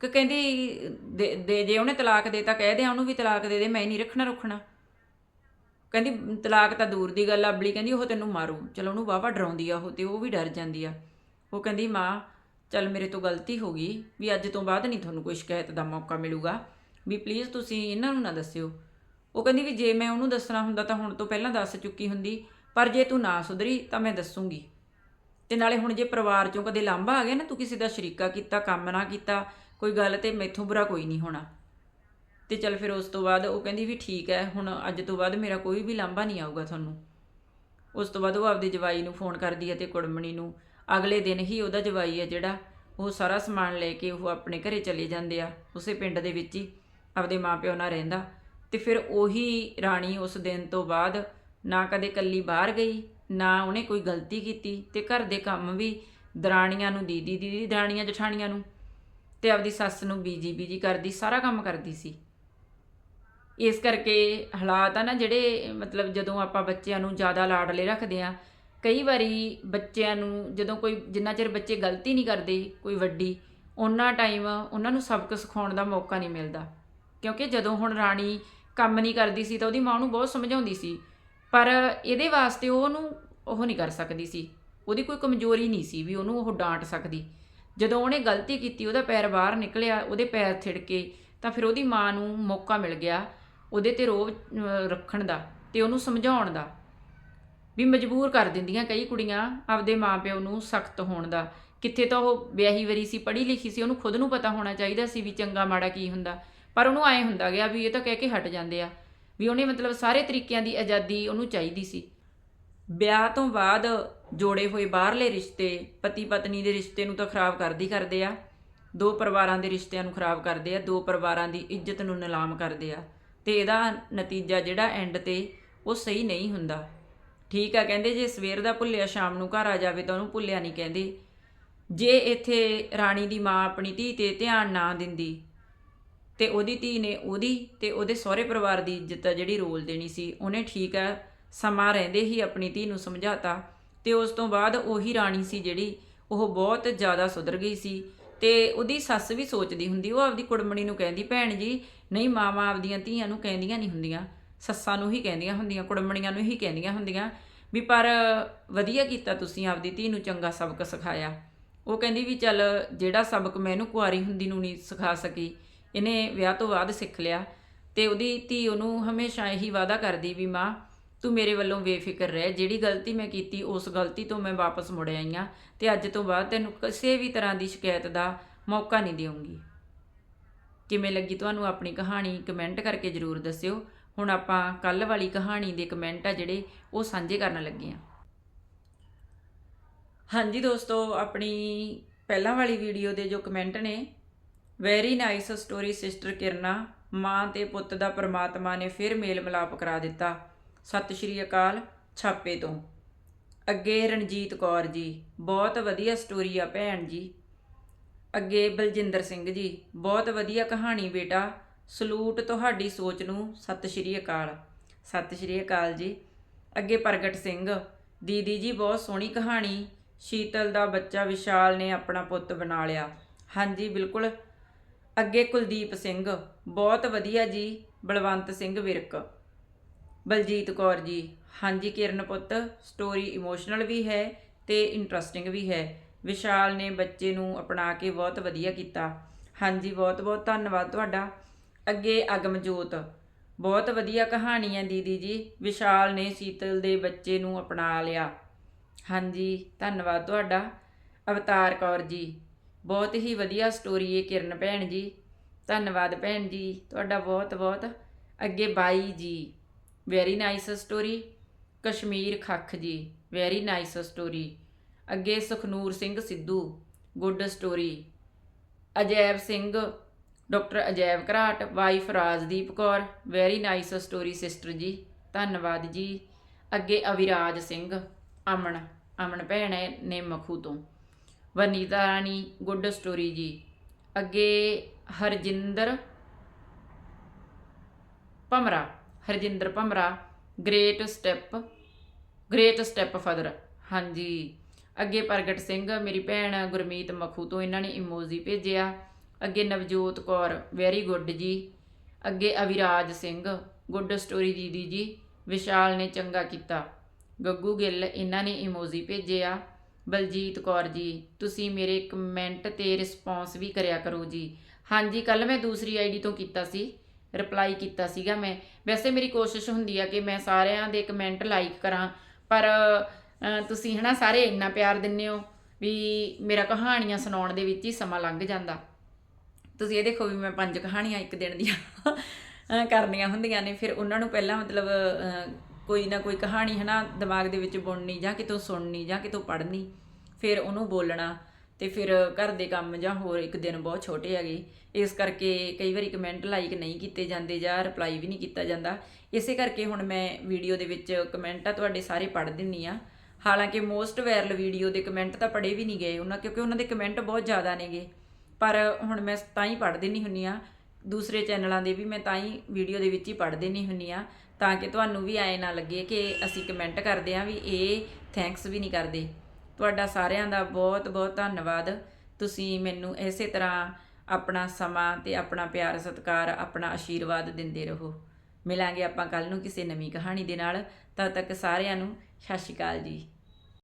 ਕਿ ਕਹਿੰਦੀ, ਦੇ, ਦੇ- ਜੇ ਉਹਨੇ ਤਲਾਕ ਦੇਤਾ, ਕਹਿ ਦੇ ਉਹਨੂੰ ਵੀ ਤਲਾਕ ਦੇ ਦੇ, ਮੈਂ ਨਹੀਂ ਰੱਖਣਾ ਰੁੱਖਣਾ। ਕਹਿੰਦੀ, ਤਲਾਕ ਤਾਂ ਦੂਰ ਦੀ ਗੱਲ ਆ, ਅਬਲੀ ਕਹਿੰਦੀ, ਉਹ ਤੈਨੂੰ ਮਾਰੂ। ਚਲ ਉਹਨੂੰ ਵਾਵਾ ਡਰਾਉਂਦੀ ਆ ਉਹ ਤੇ ਉਹ ਵੀ ਡਰ ਜਾਂਦੀ ਆ। ਉਹ ਕਹਿੰਦੀ, ਮਾਂ, ਚਲ ਮੇਰੇ ਤੋਂ ਗਲਤੀ ਹੋ ਗਈ ਵੀ ਅੱਜ ਤੋਂ ਬਾਅਦ ਨਹੀਂ ਤੁਹਾਨੂੰ ਕੋਈ ਸ਼ਿਕਾਇਤ ਦਾ ਮੌਕਾ ਮਿਲੂਗਾ। ਵੀ ਪਲੀਜ਼ ਤੁਸੀਂ ਇਹਨਾਂ ਨੂੰ ਨਾ ਦੱਸਿਓ। ਉਹ ਕਹਿੰਦੀ ਵੀ ਜੇ ਮੈਂ ਉਹਨੂੰ ਦੱਸਣਾ ਹੁੰਦਾ ਤਾਂ ਹੁਣ ਤੋਂ ਪਹਿਲਾਂ ਦੱਸ ਚੁੱਕੀ ਹੁੰਦੀ, ਪਰ ਜੇ ਤੂੰ ਨਾ ਸੁਧਰੀ ਤਾਂ ਮੈਂ ਦੱਸੂਗੀ। ਤੇ ਨਾਲੇ ਹੁਣ ਜੇ ਪਰਿਵਾਰ ਚੋਂ ਕਦੇ ਲਾਂਭਾ ਆ ਗਿਆ ਨਾ, ਤੂੰ ਕਿਸੇ ਦਾ ਸ਼ਰੀਕਾ ਕੀਤਾ, ਕੰਮ ਨਾ ਕੀਤਾ, ਕੋਈ ਗੱਲ ਤੇ ਮੈਥੋਂ ਬੁਰਾ ਕੋਈ ਨਹੀਂ ਹੋਣਾ। ਤੇ ਚੱਲ ਫਿਰ ਉਸ ਤੋਂ ਬਾਅਦ ਉਹ ਕਹਿੰਦੀ ਵੀ ਠੀਕ ਹੈ, ਹੁਣ ਅੱਜ ਤੋਂ ਬਾਅਦ ਮੇਰਾ ਕੋਈ ਵੀ ਲਾਂਭਾ ਨਹੀਂ ਆਊਗਾ ਤੁਹਾਨੂੰ। ਉਸ ਤੋਂ ਬਾਅਦ ਉਹ ਆਪਦੇ ਜਵਾਈ ਨੂੰ ਫੋਨ ਕਰਦੀ ਹੈ ਤੇ ਕੁੜਮਣੀ ਨੂੰ, ਅਗਲੇ ਦਿਨ ਹੀ ਉਹਦਾ ਜਵਾਈ ਹੈ ਜਿਹੜਾ, ਉਹ ਸਾਰਾ ਸਮਾਨ ਲੈ ਕੇ ਉਹ ਆਪਣੇ ਘਰੇ ਚਲੇ ਜਾਂਦੇ ਆ, ਉਸੇ ਪਿੰਡ ਦੇ ਵਿੱਚ ਹੀ, ਆਪਦੇ ਮਾਪਿਓ ਨਾਲ ਰਹਿੰਦਾ। ਤੇ ਫਿਰ ਉਹੀ ਰਾਣੀ ਉਸ ਦਿਨ ਤੋਂ ਬਾਅਦ ਨਾ ਕਦੇ ਕੱਲੀ ਬਾਹਰ ਗਈ, ਨਾ ਉਹਨੇ ਕੋਈ ਗਲਤੀ ਕੀਤੀ ਤੇ ਘਰ ਦੇ ਕੰਮ ਵੀ ਦਰਾਣੀਆਂ ਨੂੰ, ਦੀਦੀ ਦੀਦੀ, ਦਰਾਣੀਆਂ, ਜਠਾਣੀਆਂ ਨੂੰ। ਤੇ ਆਪਦੀ ਸੱਸ ਨੂੰ ਬੀਜੀ ਬੀਜੀ ਕਰਦੀ, ਸਾਰਾ ਕੰਮ ਕਰਦੀ ਸੀ। ਇਸ ਕਰਕੇ ਹਾਲਾਤ ਆ ਨਾ ਜਿਹੜੇ, ਮਤਲਬ ਜਦੋਂ ਆਪਾਂ ਬੱਚਿਆਂ ਨੂੰ ਜ਼ਿਆਦਾ ਲਾਡਲੇ ਰੱਖਦੇ ਆ, ਕਈ ਵਾਰੀ ਬੱਚਿਆਂ ਨੂੰ ਜਦੋਂ ਕੋਈ, ਜਿੰਨਾ ਚਿਰ ਬੱਚੇ ਗਲਤੀ ਨਹੀਂ ਕਰਦੇ ਕੋਈ ਵੱਡੀ ਉਹਨਾਂ ਟਾਈਮ ਉਹਨਾਂ ਨੂੰ ਸਬਕ ਸਿਖਾਉਣ ਦਾ ਮੌਕਾ ਨਹੀਂ ਮਿਲਦਾ। ਕਿਉਂਕਿ ਜਦੋਂ ਹੁਣ ਰਾਣੀ ਕੰਮ ਨਹੀਂ ਕਰਦੀ ਸੀ ਤਾਂ ਉਹਦੀ ਮਾਂ ਨੂੰ ਬਹੁਤ ਸਮਝਾਉਂਦੀ ਸੀ ਪਰ ਇਹਦੇ ਵਾਸਤੇ ਉਹ ਉਹਨੂੰ ਉਹ ਨਹੀਂ ਕਰ ਸਕਦੀ ਸੀ। ਉਹਦੀ ਕੋਈ ਕਮਜ਼ੋਰੀ ਨਹੀਂ ਸੀ ਵੀ ਉਹਨੂੰ ਉਹ ਡਾਂਟ ਸਕਦੀ। ਜਦੋਂ ਉਹਨੇ ਗਲਤੀ ਕੀਤੀ, ਉਹਦਾ ਪੈਰ ਬਾਹਰ ਨਿਕਲਿਆ, ਉਹਦੇ ਪੈਰ ਥਿੜਕੇ, ਤਾਂ ਫਿਰ ਉਹਦੀ ਮਾਂ ਨੂੰ ਮੌਕਾ ਮਿਲ ਗਿਆ ਉਹਦੇ ਤੇ ਰੋਬ ਰੱਖਣ ਦਾ ਤੇ ਉਹਨੂੰ ਸਮਝਾਉਣ ਦਾ। ਵੀ ਮਜਬੂਰ ਕਰ ਦਿੰਦੀਆਂ ਕਈ ਕੁੜੀਆਂ ਆਪਦੇ ਮਾਪਿਓ ਨੂੰ ਸਖਤ ਹੋਣ ਦਾ। ਕਿੱਥੇ ਤਾਂ ਉਹ ਵਿਆਹੀ ਵਰੀ ਸੀ, ਪੜ੍ਹੀ ਲਿਖੀ ਸੀ, ਉਹਨੂੰ ਖੁਦ ਨੂੰ ਪਤਾ ਹੋਣਾ ਚਾਹੀਦਾ ਸੀ ਵੀ ਚੰਗਾ ਮਾੜਾ ਕੀ ਹੁੰਦਾ। ਪਰ ਉਹਨੂੰ ਐ ਹੁੰਦਾ ਗਿਆ ਵੀ ਇਹ ਤਾਂ ਕਹਿ ਕੇ ਹਟ ਜਾਂਦੇ ਆ। ਵੀ ਉਹਨੇ ਮਤਲਬ ਸਾਰੇ ਤਰੀਕਿਆਂ ਦੀ ਆਜ਼ਾਦੀ ਉਹਨੂੰ ਚਾਹੀਦੀ ਸੀ। ਵਿਆਹ ਤੋਂ ਬਾਅਦ ਜੋੜੇ ਹੋਏ ਬਾਹਰਲੇ ਰਿਸ਼ਤੇ ਪਤੀ ਪਤਨੀ ਦੇ ਰਿਸ਼ਤੇ ਨੂੰ ਤਾਂ ਖਰਾਬ ਕਰਦੀ ਕਰਦੇ ਆ। ਦੋ ਪਰਿਵਾਰਾਂ ਦੇ ਰਿਸ਼ਤਿਆਂ ਨੂੰ ਖਰਾਬ ਕਰਦੇ ਆ, ਦੋ ਪਰਿਵਾਰਾਂ ਦੀ ਇੱਜ਼ਤ ਨੂੰ ਨਿਲਾਮ ਕਰਦੇ ਆ। ਤੇ ਇਹਦਾ ਨਤੀਜਾ ਜਿਹੜਾ ਐਂਡ ਤੇ ਉਹ ਸਹੀ ਨਹੀਂ ਹੁੰਦਾ। ਠੀਕ ਆ, ਕਹਿੰਦੇ ਜੇ ਸਵੇਰ ਦਾ ਭੁੱਲਿਆ, ਸ਼ਾਮ ਨੂੰ ਘਰ ਆ ਜਾਵੇ ਤਾਂ ਉਹਨੂੰ ਭੁੱਲਿਆ ਨਹੀਂ ਕਹਿੰਦੇ। ਜੇ ਇੱਥੇ ਰਾਣੀ ਦੀ ਮਾਂ ਆਪਣੀ ਧੀ ਤੇ ਧਿਆਨ ਨਾ ਦਿੰਦੀ ਤੇ ਉਹਦੀ ਧੀ ਨੇ ਉਹਦੀ ਤੇ ਉਹਦੇ ਸਹੁਰੇ ਪਰਿਵਾਰ ਦੀ ਇੱਜ਼ਤ ਆ ਜਿਹੜੀ ਰੋਲ ਦੇਣੀ ਸੀ, ਉਹਨੇ ਠੀਕ ਆ, ਸਮਾਂ ਰਹਿੰਦੇ ਹੀ ਆਪਣੀ ਧੀ ਨੂੰ ਸਮਝਾਤਾ ਤੇ ਉਸ ਤੋਂ ਬਾਅਦ ਉਹੀ ਰਾਣੀ ਸੀ ਜਿਹੜੀ ਉਹ ਬਹੁਤ ਜ਼ਿਆਦਾ ਸੁਧਰ ਗਈ ਸੀ ਤੇ ਉਹਦੀ ਸੱਸ ਵੀ ਸੋਚਦੀ ਹੁੰਦੀ, ਉਹ ਆਪਦੀ ਕੁੜਮਣੀ ਨੂੰ ਕਹਿੰਦੀ, ਭੈਣ ਜੀ, ਨਹੀਂ ਮਾਵਾਂ ਆਪਦੀਆਂ ਧੀਆਂ ਨੂੰ ਕਹਿੰਦੀਆਂ ਨਹੀਂ ਹੁੰਦੀਆਂ, ਸੱਸਾਂ ਨੂੰ ਹੀ ਕਹਿੰਦੀਆਂ ਹੁੰਦੀਆਂ, ਕੁੜਮਣੀਆਂ ਨੂੰ ਹੀ ਕਹਿੰਦੀਆਂ ਹੁੰਦੀਆਂ, ਵੀ ਪਰ ਵਧੀਆ ਕੀਤਾ ਤੁਸੀਂ ਆਪਦੀ ਧੀ ਨੂੰ ਚੰਗਾ ਸਬਕ ਸਿਖਾਇਆ। ਉਹ ਕਹਿੰਦੀ ਵੀ ਚੱਲ, ਜਿਹੜਾ ਸਬਕ ਮੈਂ ਇਹਨੂੰ ਕੁਆਰੀ ਹੁੰਦੀ ਨੂੰ ਨਹੀਂ ਸਿਖਾ ਸਕੀ ਇਹਨੇ ਵਿਆਹ ਤੋਂ ਬਾਅਦ ਸਿੱਖ ਲਿਆ ਤੇ ਉਹਦੀ ਧੀ ਉਹਨੂੰ ਹਮੇਸ਼ਾ ਇਹੀ ਵਾਅਦਾ ਕਰਦੀ ਵੀ ਮਾਂ, ਤੂੰ ਮੇਰੇ ਵੱਲੋਂ ਬੇਫਿਕਰ ਰਹਿ, ਜਿਹੜੀ ਗਲਤੀ ਮੈਂ ਕੀਤੀ ਉਸ ਗਲਤੀ ਤੋਂ ਮੈਂ ਵਾਪਸ ਮੁੜ ਆਈ ਆਂ ਤੇ ਅੱਜ ਤੋਂ ਬਾਅਦ ਤੈਨੂੰ ਕਿਸੇ ਵੀ ਤਰ੍ਹਾਂ ਦੀ ਸ਼ਿਕਾਇਤ ਦਾ ਮੌਕਾ ਨਹੀਂ ਦੇਵਾਂਗੀ ਕਿਵੇਂ ਲੱਗੀ ਤੁਹਾਨੂੰ ਆਪਣੀ ਕਹਾਣੀ? ਕਮੈਂਟ ਕਰਕੇ ਜਰੂਰ ਦੱਸਿਓ। ਹੁਣ ਆਪਾਂ ਕੱਲ ਵਾਲੀ ਕਹਾਣੀ ਦੇ ਕਮੈਂਟ ਆ ਜਿਹੜੇ ਉਹ ਸਾਂਝੇ ਕਰਨ ਲੱਗੇ ਆ ਹਾਂਜੀ ਦੋਸਤੋ, ਆਪਣੀ ਪਹਿਲਾਂ ਵਾਲੀ ਵੀਡੀਓ ਦੇ ਜੋ ਕਮੈਂਟ ਨੇ very nice story sister Kirna ਮਾਂ ਤੇ ਪੁੱਤ ਦਾ ਪਰਮਾਤਮਾ ਨੇ ਫਿਰ ਮੇਲ ਮਿਲਾਪ ਕਰਾ ਦਿੱਤਾ। ਸਤਿ ਸ਼੍ਰੀ ਅਕਾਲ, ਛਾਪੇ ਤੋਂ। ਅੱਗੇ ਰਣਜੀਤ ਕੌਰ ਜੀ। ਬਹੁਤ ਵਧੀਆ ਸਟੋਰੀ ਆ ਭੈਣ ਜੀ। ਅੱਗੇ ਬਲਜਿੰਦਰ ਸਿੰਘ ਜੀ। ਬਹੁਤ ਵਧੀਆ ਕਹਾਣੀ ਬੇਟਾ। ਸਲੂਟ ਤੁਹਾਡੀ ਸੋਚ ਨੂੰ। ਸਤਿ ਸ਼੍ਰੀ ਅਕਾਲ। ਸਤਿ ਸ਼੍ਰੀ ਅਕਾਲ ਜੀ। ਅੱਗੇ ਪ੍ਰਗਟ ਸਿੰਘ। ਦੀਦੀ ਜੀ, ਬਹੁਤ ਸੋਹਣੀ ਕਹਾਣੀ। ਸ਼ੀਤਲ ਦਾ ਬੱਚਾ ਵਿਸ਼ਾਲ ਨੇ ਆਪਣਾ ਪੁੱਤ ਬਣਾ ਲਿਆ। ਹਾਂਜੀ, ਬਿਲਕੁਲ। ਅੱਗੇ ਕੁਲਦੀਪ ਸਿੰਘ, ਬਹੁਤ ਵਧੀਆ ਜੀ, ਬਲਵੰਤ ਸਿੰਘ ਵਿਰਕ। ਬਲਜੀਤ ਕੌਰ ਜੀ, ਹਾਂਜੀ ਕਿਰਨ ਪੁੱਤ ਸਟੋਰੀ ਇਮੋਸ਼ਨਲ ਵੀ ਹੈ ਤੇ ਇੰਟਰਸਟਿੰਗ ਵੀ ਹੈ। ਵਿਸ਼ਾਲ ਨੇ ਬੱਚੇ ਨੂੰ ਅਪਣਾ ਕੇ ਬਹੁਤ ਵਧੀਆ ਕੀਤਾ। ਹਾਂਜੀ, ਬਹੁਤ ਬਹੁਤ ਧੰਨਵਾਦ ਤੁਹਾਡਾ। ਅੱਗੇ ਅਗਮਜੋਤ, ਬਹੁਤ ਵਧੀਆ ਕਹਾਣੀ ਹੈ ਦੀਦੀ ਜੀ। ਵਿਸ਼ਾਲ ਨੇ ਸੀਤਲ ਦੇ ਬੱਚੇ ਨੂੰ ਅਪਣਾ ਲਿਆ। ਹਾਂਜੀ, ਧੰਨਵਾਦ ਤੁਹਾਡਾ। ਅਵਤਾਰ ਕੌਰ ਜੀ ਬਹੁਤ ਹੀ ਵਧੀਆ ਸਟੋਰੀ ਹੈ ਕਿਰਨ ਭੈਣ ਜੀ। ਧੰਨਵਾਦ ਭੈਣ ਜੀ। ਤੁਹਾਡਾ ਬਹੁਤ ਬਹੁਤ। ਅੱਗੇ ਬਾਈ ਜੀ। Very nice story Kashmir Khakh ji. Very nice story ਅੱਗੇ Sukhnoor Singh Sidhu. Good story Ajaib Singh. Doctor Ajaib Gharat. Wife Rajdeep Kaur. Very nice story sister ji. ਧੰਨਵਾਦ ਜੀ। ਅੱਗੇ ਅਵਿਰਾਜ ਸਿੰਘ। ਅਮਨ। ਅਮਨ ਭੈਣ ਹੈ, ਨੇ ਮਖੂ ਤੋਂ। ਵਨੀਤਾ ਰਾਣੀ, ਗੁੱਡ ਸਟੋਰੀ ਜੀ। ਅੱਗੇ Harjinder Bhamra Harjinder Bhamra, great step great step father. ਹਾਂਜੀ। ਅੱਗੇ ਪ੍ਰਗਟ ਸਿੰਘ, ਮੇਰੀ ਭੈਣ ਗੁਰਮੀਤ ਮਖੂ ਤੋਂ ਇਹਨਾਂ ਨੇ ਇਮੋਜੀ ਭੇਜਿਆ। ਅੱਗੇ ਨਵਜੋਤ ਕੌਰ ਵੈਰੀ ਗੁੱਡ ਜੀ। ਅੱਗੇ ਅਵਿਰਾਜ ਸਿੰਘ, ਗੁੱਡ ਸਟੋਰੀ ਦੀਦੀ ਜੀ। ਵਿਸ਼ਾਲ ਨੇ ਚੰਗਾ ਕੀਤਾ। ਗੱਗੂ ਗਿੱਲ, ਇਹਨਾਂ ਨੇ ਇਮੋਜੀ ਭੇਜਿਆ। ਬਲਜੀਤ ਕੌਰ ਜੀ ਤੁਸੀਂ ਮੇਰੇ ਕਮੈਂਟ ਤੇ ਰਿਸਪੌਂਸ ਵੀ ਕਰਿਆ ਕਰੋ ਜੀ। ਹਾਂਜੀ ਕੱਲ ਮੈਂ ਦੂਸਰੀ ਆਈਡੀ ਤੋਂ ਕੀਤਾ ਸੀ ਰਿਪਲਾਈ ਕੀਤਾ ਸੀਗਾ ਮੈਂ। ਵੈਸੇ ਮੇਰੀ ਕੋਸ਼ਿਸ਼ ਹੁੰਦੀ ਆ ਕਿ ਮੈਂ ਸਾਰਿਆਂ ਦੇ ਕਮੈਂਟ ਲਾਈਕ ਕਰਾਂ ਪਰ ਅ, ਤੁਸੀਂ ਹਨਾ ਸਾਰੇ ਇੰਨਾ ਪਿਆਰ ਦਿੰਦੇ ਹੋ ਵੀ ਮੇਰਾ ਕਹਾਣੀਆਂ ਸੁਣਾਉਣ ਦੇ ਵਿੱਚ ਹੀ ਸਮਾਂ ਲੰਘ ਜਾਂਦਾ। ਤੁਸੀਂ ਇਹ ਦੇਖੋ ਵੀ ਮੈਂ ਪੰਜ ਕਹਾਣੀਆਂ ਇੱਕ ਦਿਨ ਦੀਆਂ ਕਰਨੀਆਂ ਹੁੰਦੀਆਂ ਨੇ ਫਿਰ ਉਹਨਾਂ ਨੂੰ ਪਹਿਲਾਂ ਮਤਲਬ ਕੋਈ ਨਾ ਕੋਈ ਕਹਾਣੀ ਹਨਾ ਦਿਮਾਗ ਦੇ ਵਿੱਚ ਬੁਣਨੀ ਜਾਂ ਕਿਤੋਂ ਸੁਣਨੀ ਜਾਂ ਕਿਤੋਂ ਪੜ੍ਹਨੀ, ਫਿਰ ਉਹਨੂੰ ਬੋਲਣਾ ਤੇ ਫਿਰ ਘਰ ਦੇ ਕੰਮ ਜਾਂ ਹੋਰ ਇੱਕ ਦਿਨ ਬਹੁਤ ਛੋਟੇ ਹੈਗੇ। ਇਸ ਕਰਕੇ ਕਈ ਵਾਰੀ ਕਮੈਂਟ ਲਾਈਕ ਨਹੀਂ ਕੀਤੇ ਜਾਂਦੇ ਜਾਂ ਰਿਪਲਾਈ ਵੀ ਨਹੀਂ ਕੀਤਾ ਜਾਂਦਾ। ਇਸੇ ਕਰਕੇ ਹੁਣ ਮੈਂ ਵੀਡੀਓ ਦੇ ਵਿੱਚ ਕਮੈਂਟ ਆ ਤੁਹਾਡੇ ਸਾਰੇ ਪੜ੍ਹ ਦਿੰਨੀ ਆ। ਹਾਲਾਂਕਿ ਮੋਸਟ ਵਾਇਰਲ ਵੀਡੀਓ ਦੇ ਕਮੈਂਟ ਤਾਂ ਪੜ੍ਹੇ ਵੀ ਨਹੀਂ ਗਏ ਉਹਨਾਂ, ਕਿਉਂਕਿ ਉਹਨਾਂ ਦੇ ਕਮੈਂਟ ਬਹੁਤ ਜ਼ਿਆਦਾ ਨੇਗੇ। ਪਰ ਹੁਣ ਮੈਂ ਤਾਂ ਹੀ ਪੜ੍ਹ ਦਿੰਨੀ ਹੁੰਨੀ ਆ। ਦੂਸਰੇ ਚੈਨਲਾਂ ਦੇ ਵੀ ਮੈਂ ਤਾਂ ਹੀ ਵੀਡੀਓ ਦੇ ਵਿੱਚ ਹੀ ਪੜ੍ਹ ਦਿੰਨੀ ਹੁੰਨੀ ਆ। ਤਾਂ ਕਿ ਤੁਹਾਨੂੰ ਵੀ ਐ ਨਾ ਲੱਗੇ ਕਿ ਅਸੀਂ ਕਮੈਂਟ ਕਰਦੇ ਆ ਵੀ ਇਹ ਥੈਂਕਸ ਵੀ ਨਹੀਂ ਕਰਦੇ। ਤੁਹਾਡਾ ਸਾਰਿਆਂ ਦਾ ਬਹੁਤ ਬਹੁਤ ਧੰਨਵਾਦ। ਤੁਸੀਂ ਮੈਨੂੰ ਇਸੇ ਤਰ੍ਹਾਂ ਆਪਣਾ ਸਮਾਂ ਤੇ ਆਪਣਾ ਪਿਆਰ, ਸਤਿਕਾਰ, ਆਪਣਾ ਆਸ਼ੀਰਵਾਦ ਦਿੰਦੇ ਰਹੋ। ਮਿਲਾਂਗੇ ਆਪਾਂ ਕੱਲ ਨੂੰ ਕਿਸੇ ਨਵੀਂ ਕਹਾਣੀ ਦੇ ਨਾਲ। ਤਦ ਤੱਕ ਸਾਰਿਆਂ ਨੂੰ ਸਤਿ ਸ਼੍ਰੀ ਅਕਾਲ ਜੀ।